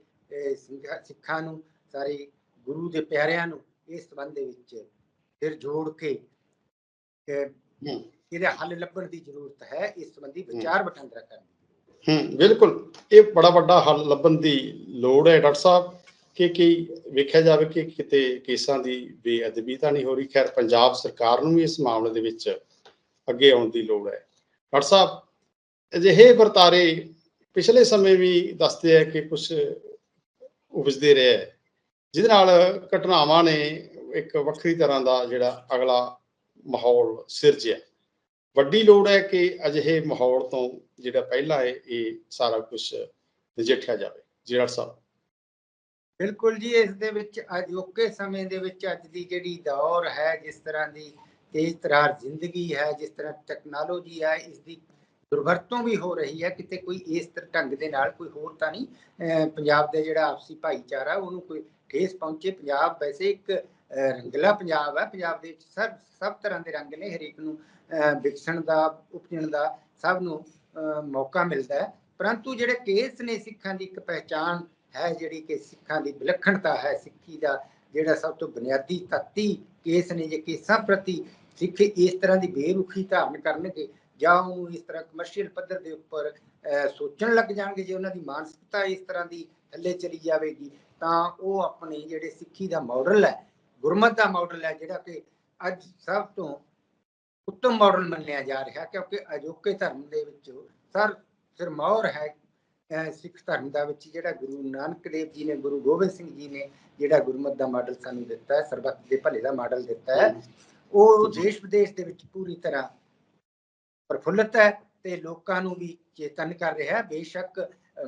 [SPEAKER 1] ਸਿੱਖਾਂ ਨੂੰ ਸਾਰੇ ਗੁਰੂ ਦੇ ਪਿਆਰਿਆਂ ਨੂੰ ਇਸ ਸੰਬੰਧ ਦੇ ਵਿੱਚ ਫਿਰ ਜੋੜ ਕੇ ਇਹਦਾ ਹੱਲ ਲੱਭਣ ਦੀ ਜ਼ਰੂਰਤ ਹੈ ਇਸ ਸੰਬੰਧੀ ਵਿਚਾਰ ਵਟਾਂਦਰਾ ਕਰਨ ਦੀ
[SPEAKER 2] ਹੂੰ। ਬਿਲਕੁਲ। ਇਹ ਬੜਾ ਵੱਡਾ ਹੱਲ ਲੱਭਣ ਦੀ ਲੋੜ ਹੈ ਡਾਕਟਰ ਸਾਹਿਬ। ਕਿ ਕੀ ਵੇਖਿਆ ਜਾਵੇ ਕਿ ਕਿਤੇ ਕੇਸਾਂ ਦੀ ਬੇਅਦਬੀ ਤਾਂ ਨਹੀਂ ਹੋ ਰਹੀ। ਖੈਰ ਪੰਜਾਬ ਸਰਕਾਰ ਨੂੰ ਵੀ ਇਸ ਮਾਮਲੇ ਦੇ ਵਿੱਚ ਅੱਗੇ ਆਉਣ ਦੀ ਲੋੜ ਹੈ। ਡਾਕਟਰ ਸਾਹਿਬ ਅਜਿਹੇ ਵਰਤਾਰੇ ਪਿਛਲੇ ਸਮੇਂ ਵੀ ਦੱਸਦੇ ਆ ਕਿ ਕੁਝ ਉਪਜਦੇ ਰਹੇ। ਜਿਹਦੇ ਨਾਲ ਘਟਨਾਵਾਂ ਨੇ ਇੱਕ ਵੱਖਰੀ ਤਰ੍ਹਾਂ ਦਾ ਜਿਹੜਾ ਅਗਲਾ ਮਾਹੌਲ ਸਿਰਜਿਆ। ਵੱਡੀ ਲੋੜ ਹੈ ਕਿ ਅਜਿਹੇ ਮਾਹੌਲ ਤੋਂ ਜਿਹੜਾ ਪਹਿਲਾਂ ਹੈ, ਇਹ ਸਾਰਾ ਕੁਝ ਨਜਿੱਠਿਆ ਜਾਵੇ। ਜੀ ਸਾਹਿਬ।
[SPEAKER 1] ਬਿਲਕੁਲ ਜੀ, ਇਸ ਦੇ ਵਿੱਚ ਅਜੋਕੇ ਸਮੇਂ ਦੇ ਵਿੱਚ ਅੱਜ ਦੀ ਜਿਹੜੀ ਦੌਰ ਹੈ, ਜਿਸ ਤਰ੍ਹਾਂ ਦੀ ਤੇਜ਼ ਤਰਾਰ ਜ਼ਿੰਦਗੀ ਹੈ, ਜਿਸ ਤਰ੍ਹਾਂ ਟੈਕਨੋਲੋਜੀ ਹੈ, ਇਸ ਦੀ ਦੁਰਵਰਤੋਂ ਵੀ ਹੋ ਰਹੀ ਹੈ, ਕਿਤੇ ਕੋਈ ਇਸ ਢੰਗ ਦੇ ਨਾਲ ਕੋਈ ਹੋਰ ਤਾਂ ਨਹੀਂ ਪੰਜਾਬ ਦੇ ਜਿਹੜਾ ਆਪਸੀ ਭਾਈਚਾਰਾ, ਉਹਨੂੰ ਕੋਈ ਠੇਸ ਪਹੁੰਚੇ, ਪੰਜਾਬ ਵੈਸੇ ਇੱਕ ਰੰਗਲਾ ਪੰਜਾਬ ਹੈ, ਪੰਜਾਬ ਦੇ ਵਿੱਚ ਸਭ ਸਭ ਤਰ੍ਹਾਂ ਦੇ ਰੰਗ ਨੇ, ਹਰੇਕ ਨੂੰ ਵਿਕਸਣ ਦਾ, ਉਪਜਣ ਦਾ, ਸਭ ਨੂੰ ਮੌਕਾ ਮਿਲਦਾ ਹੈ, ਪਰੰਤੂ ਜਿਹੜੇ ਕੇਸ ਨੇ ਸਿੱਖਾਂ ਦੀ, ਇੱਕ ਪਹਿਚਾਣ ਹੈ ਜਿਹੜੀ ਕਿ ਸਿੱਖਾਂ ਦੀ ਵਿਲੱਖਣਤਾ ਹੈ, ਸਿੱਖੀ ਦਾ ਜਿਹੜਾ ਸਭ ਤੋਂ ਬੁਨਿਆਦੀ ਤੱਤੀ ਕੇਸ ਨੇ, ਜੇ ਕੇਸਾਂ ਪ੍ਰਤੀ ਸਿੱਖ ਇਸ ਤਰ੍ਹਾਂ ਦੀ ਬੇਰੁਖੀ ਧਾਰਨ ਕਰਨਗੇ ਜਾਂ ਉਹਨੂੰ ਇਸ ਤਰ੍ਹਾਂ ਕਮਰਸ਼ੀਅਲ ਪੱਧਰ ਦੇ ਉੱਪਰ ਸੋਚਣ ਲੱਗ ਜਾਣਗੇ ਜੇ ਉਹਨਾਂ ਦੀ ਮਾਨਸਿਕਤਾ ਇਸ ਤਰ੍ਹਾਂ ਦੀ ਥੱਲੇ ਚਲੀ ਜਾਵੇਗੀ ਤਾਂ ਉਹ ਆਪਣੇ ਜਿਹੜੇ ਸਿੱਖੀ ਦਾ ਮਾਡਲ ਹੈ ਗੁਰਮਤ ਦਾ ਮਾਡਲ ਹੈ ਜਿਹੜਾ ਕਿ ਅੱਜ ਸਭ ਤੋਂ ਉੱਤਮ ਮਾਡਲ ਮੰਨਿਆ ਜਾ ਰਿਹਾ ਕਿਉਂਕਿ ਅਜੋਕੇ ਧਰਮ ਦੇ ਵਿੱਚ ਸਰ ਸਿਰਮੌਰ ਹੈ ਸਿੱਖ ਧਰਮ ਦਾ ਵਿੱਚ ਜਿਹੜਾ ਗੁਰੂ ਨਾਨਕ ਦੇਵ ਜੀ ਨੇ ਗੁਰੂ ਗੋਬਿੰਦ ਸਿੰਘ ਜੀ ਨੇ ਜਿਹੜਾ ਗੁਰਮਤ ਦਾ ਮਾਡਲ ਸਾਨੂੰ ਦਿੱਤਾ ਹੈ ਸਰਬੱਤ ਦੇ ਭਲੇ ਦਾ ਮਾਡਲ ਦਿੱਤਾ ਹੈ ਉਹ। ਦੇਸ਼ ਵਿਦੇਸ਼ ਦੇ ਵਿੱਚ ਪੂਰੀ ਤਰ੍ਹਾਂ ਪ੍ਰਫੁੱਲਤ ਹੈ ਤੇ ਲੋਕਾਂ ਨੂੰ ਵੀ ਚੇਤਨ ਕਰ ਰਿਹਾ ਹੈ। ਬੇਸ਼ੱਕ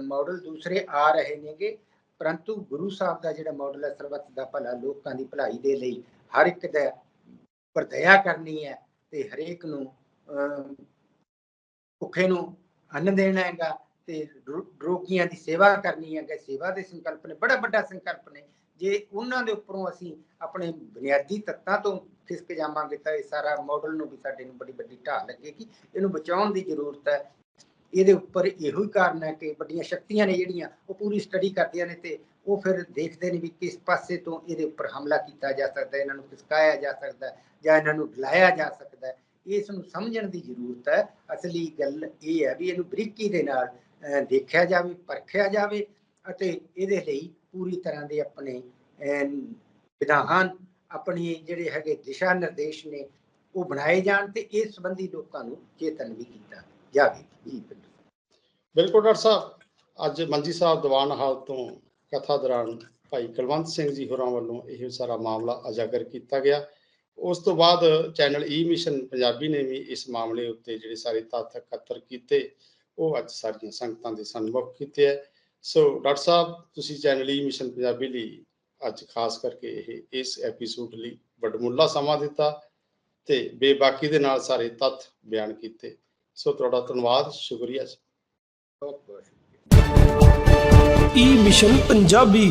[SPEAKER 1] ਮਾਡਲ ਦੂਸਰੇ ਆ ਰਹੇ ਨੇਗੇ ਪਰੰਤੂ ਗੁਰੂ ਸਾਹਿਬ ਦਾ ਜਿਹੜਾ ਮਾਡਲ ਹੈ ਸਰਬੱਤ ਦਾ ਭਲਾ ਲੋਕਾਂ ਦੀ ਭਲਾਈ ਦੇ ਲਈ ਹਰ ਇੱਕ ਦਾ ਪਰਦਇਆ ਕਰਨੀ ਹੈ ਤੇ ਹਰੇਕ ਨੂੰ ਅਹ, ਭੁੱਖੇ ਨੂੰ ਅੰਨ ਦੇਣਾ ਹੈਗਾ ਤੇ ਰੋਗੀਆਂ ਦੀ ਸੇਵਾ ਕਰਨੀ ਹੈ ਕਿ ਸੇਵਾ ਦੇ ਸੰਕਲਪ ਨੇ ਬੜਾ ਵੱਡਾ ਸੰਕਲਪ ਨੇ। ਜੇ ਉਹਨਾਂ ਦੇ ਉੱਪਰੋਂ ਅਸੀਂ ਆਪਣੇ ਬੁਨਿਆਦੀ ਤੱਤਾਂ ਤੋਂ ਖਿਸਕ ਜਾਵਾਂਗੇ ਤਾਂ ਇਹ ਸਾਰਾ ਮਾਡਲ ਨੂੰ ਵੀ ਸਾਡੇ ਨੂੰ ਬੜੀ ਵੱਡੀ ਢਾਹ ਲੱਗੇਗੀ। ਇਹਨੂੰ ਬਚਾਉਣ ਦੀ ਜ਼ਰੂਰਤ ਹੈ। ਇਹਦੇ ਉੱਪਰ ਇਹੋ ਹੀ ਕਾਰਨ ਹੈ ਕਿ ਵੱਡੀਆਂ ਸ਼ਕਤੀਆਂ ਨੇ ਜਿਹੜੀਆਂ, ਉਹ ਪੂਰੀ ਸਟੱਡੀ ਕਰਦੀਆਂ ਨੇ ਤੇ ਉਹ ਫਿਰ ਦੇਖਦੇ ਨੇ ਵੀ ਕਿਸ ਪਾਸੇ ਤੋਂ ਇਹਦੇ ਉੱਪਰ ਹਮਲਾ ਕੀਤਾ ਜਾ ਸਕਦਾ ਹੈ, ਇਹਨਾਂ ਨੂੰ ਖਿਸਕਾਇਆ ਜਾ ਸਕਦਾ ਹੈ ਜਾਂ ਇਹਨਾਂ ਨੂੰ ਡਲਾਇਆ ਜਾ ਸਕਦਾ ਹੈ। ਇਸ ਨੂੰ ਸਮਝਣ ਦੀ ਜ਼ਰੂਰਤ ਹੈ। ਅਸਲੀ ਗੱਲ ਇਹ ਹੈ ਵੀ ਇਹਨੂੰ ਬਰੀਕੀ ਦੇ ਨਾਲ ਦੇਖਿਆ ਜਾਵੇ, ਪਰਖਿਆ ਜਾਵੇ ਅਤੇ ਇਹਦੇ ਲਈ ਪੂਰੀ ਤਰ੍ਹਾਂ ਦੇ ਆਪਣੇ ਵਿਧਾਨ ਆਪਣੀ ਜਿਹੜੇ ਹੈਗੇ ਦਿਸ਼ਾ ਨਿਰਦੇਸ਼ ਨੇ, ਉਹ ਬਣਾਏ ਜਾਣ ਤੇ ਇਸ ਸੰਬੰਧੀ ਲੋਕਾਂ ਨੂੰ ਚੇਤਨ ਵੀ ਕੀਤਾ ਜਾਵੇ। ਬਿਲਕੁਲ
[SPEAKER 2] ਡਾਕਟਰ ਸਾਹਿਬ, ਅੱਜ ਮੰਜੀ ਸਾਹਿਬ ਦੀਵਾਨ ਹਾਲ ਤੋਂ ਕਥਾ ਦੌਰਾਨ ਭਾਈ ਕੁਲਵੰਤ ਸਿੰਘ ਜੀ ਹੋਰਾਂ ਵੱਲੋਂ ਇਹ ਸਾਰਾ ਮਾਮਲਾ ਅਜਾਗਰ ਕੀਤਾ ਗਿਆ। ਉਸ ਤੋਂ ਬਾਅਦ ਚੈਨਲ ਈ ਮਿਸ਼ਨ ਪੰਜਾਬੀ ਨੇ ਵੀ ਇਸ ਮਾਮਲੇ ਉੱਤੇ ਜਿਹੜੇ ਸਾਰੇ ਤੱਥ ਇਕੱਤਰ ਕੀਤੇ, ਉਹ ਅੱਜ ਸਾਰੀਆਂ ਸੰਗਤਾਂ ਦੇ ਸਨਮੁਖ ਕੀਤੇ ਹੈ। ਸੋ ਡਾਕਟਰ ਸਾਹਿਬ, ਤੁਸੀਂ ਚੈਨਲ ਈ ਮਿਸ਼ਨ ਪੰਜਾਬੀ ਲਈ ਅੱਜ ਖਾਸ ਕਰਕੇ ਇਹ, ਇਸ ਐਪੀਸੋਡ ਲਈ ਵੱਡਮੁੱਲਾ ਸਮਾਂ ਦਿੱਤਾ ਤੇ ਬੇਬਾਕੀ ਦੇ ਨਾਲ ਸਾਰੇ ਤੱਥ ਬਿਆਨ ਕੀਤੇ। ਸੋ ਤੁਹਾਡਾ ਧੰਨਵਾਦ, ਸ਼ੁਕਰੀਆ
[SPEAKER 1] ਬਹੁਤ ਬਹੁਤ ਸ਼ੁਕਰੀਆ
[SPEAKER 3] ਈ ਮਿਸ਼ਨ ਪੰਜਾਬੀ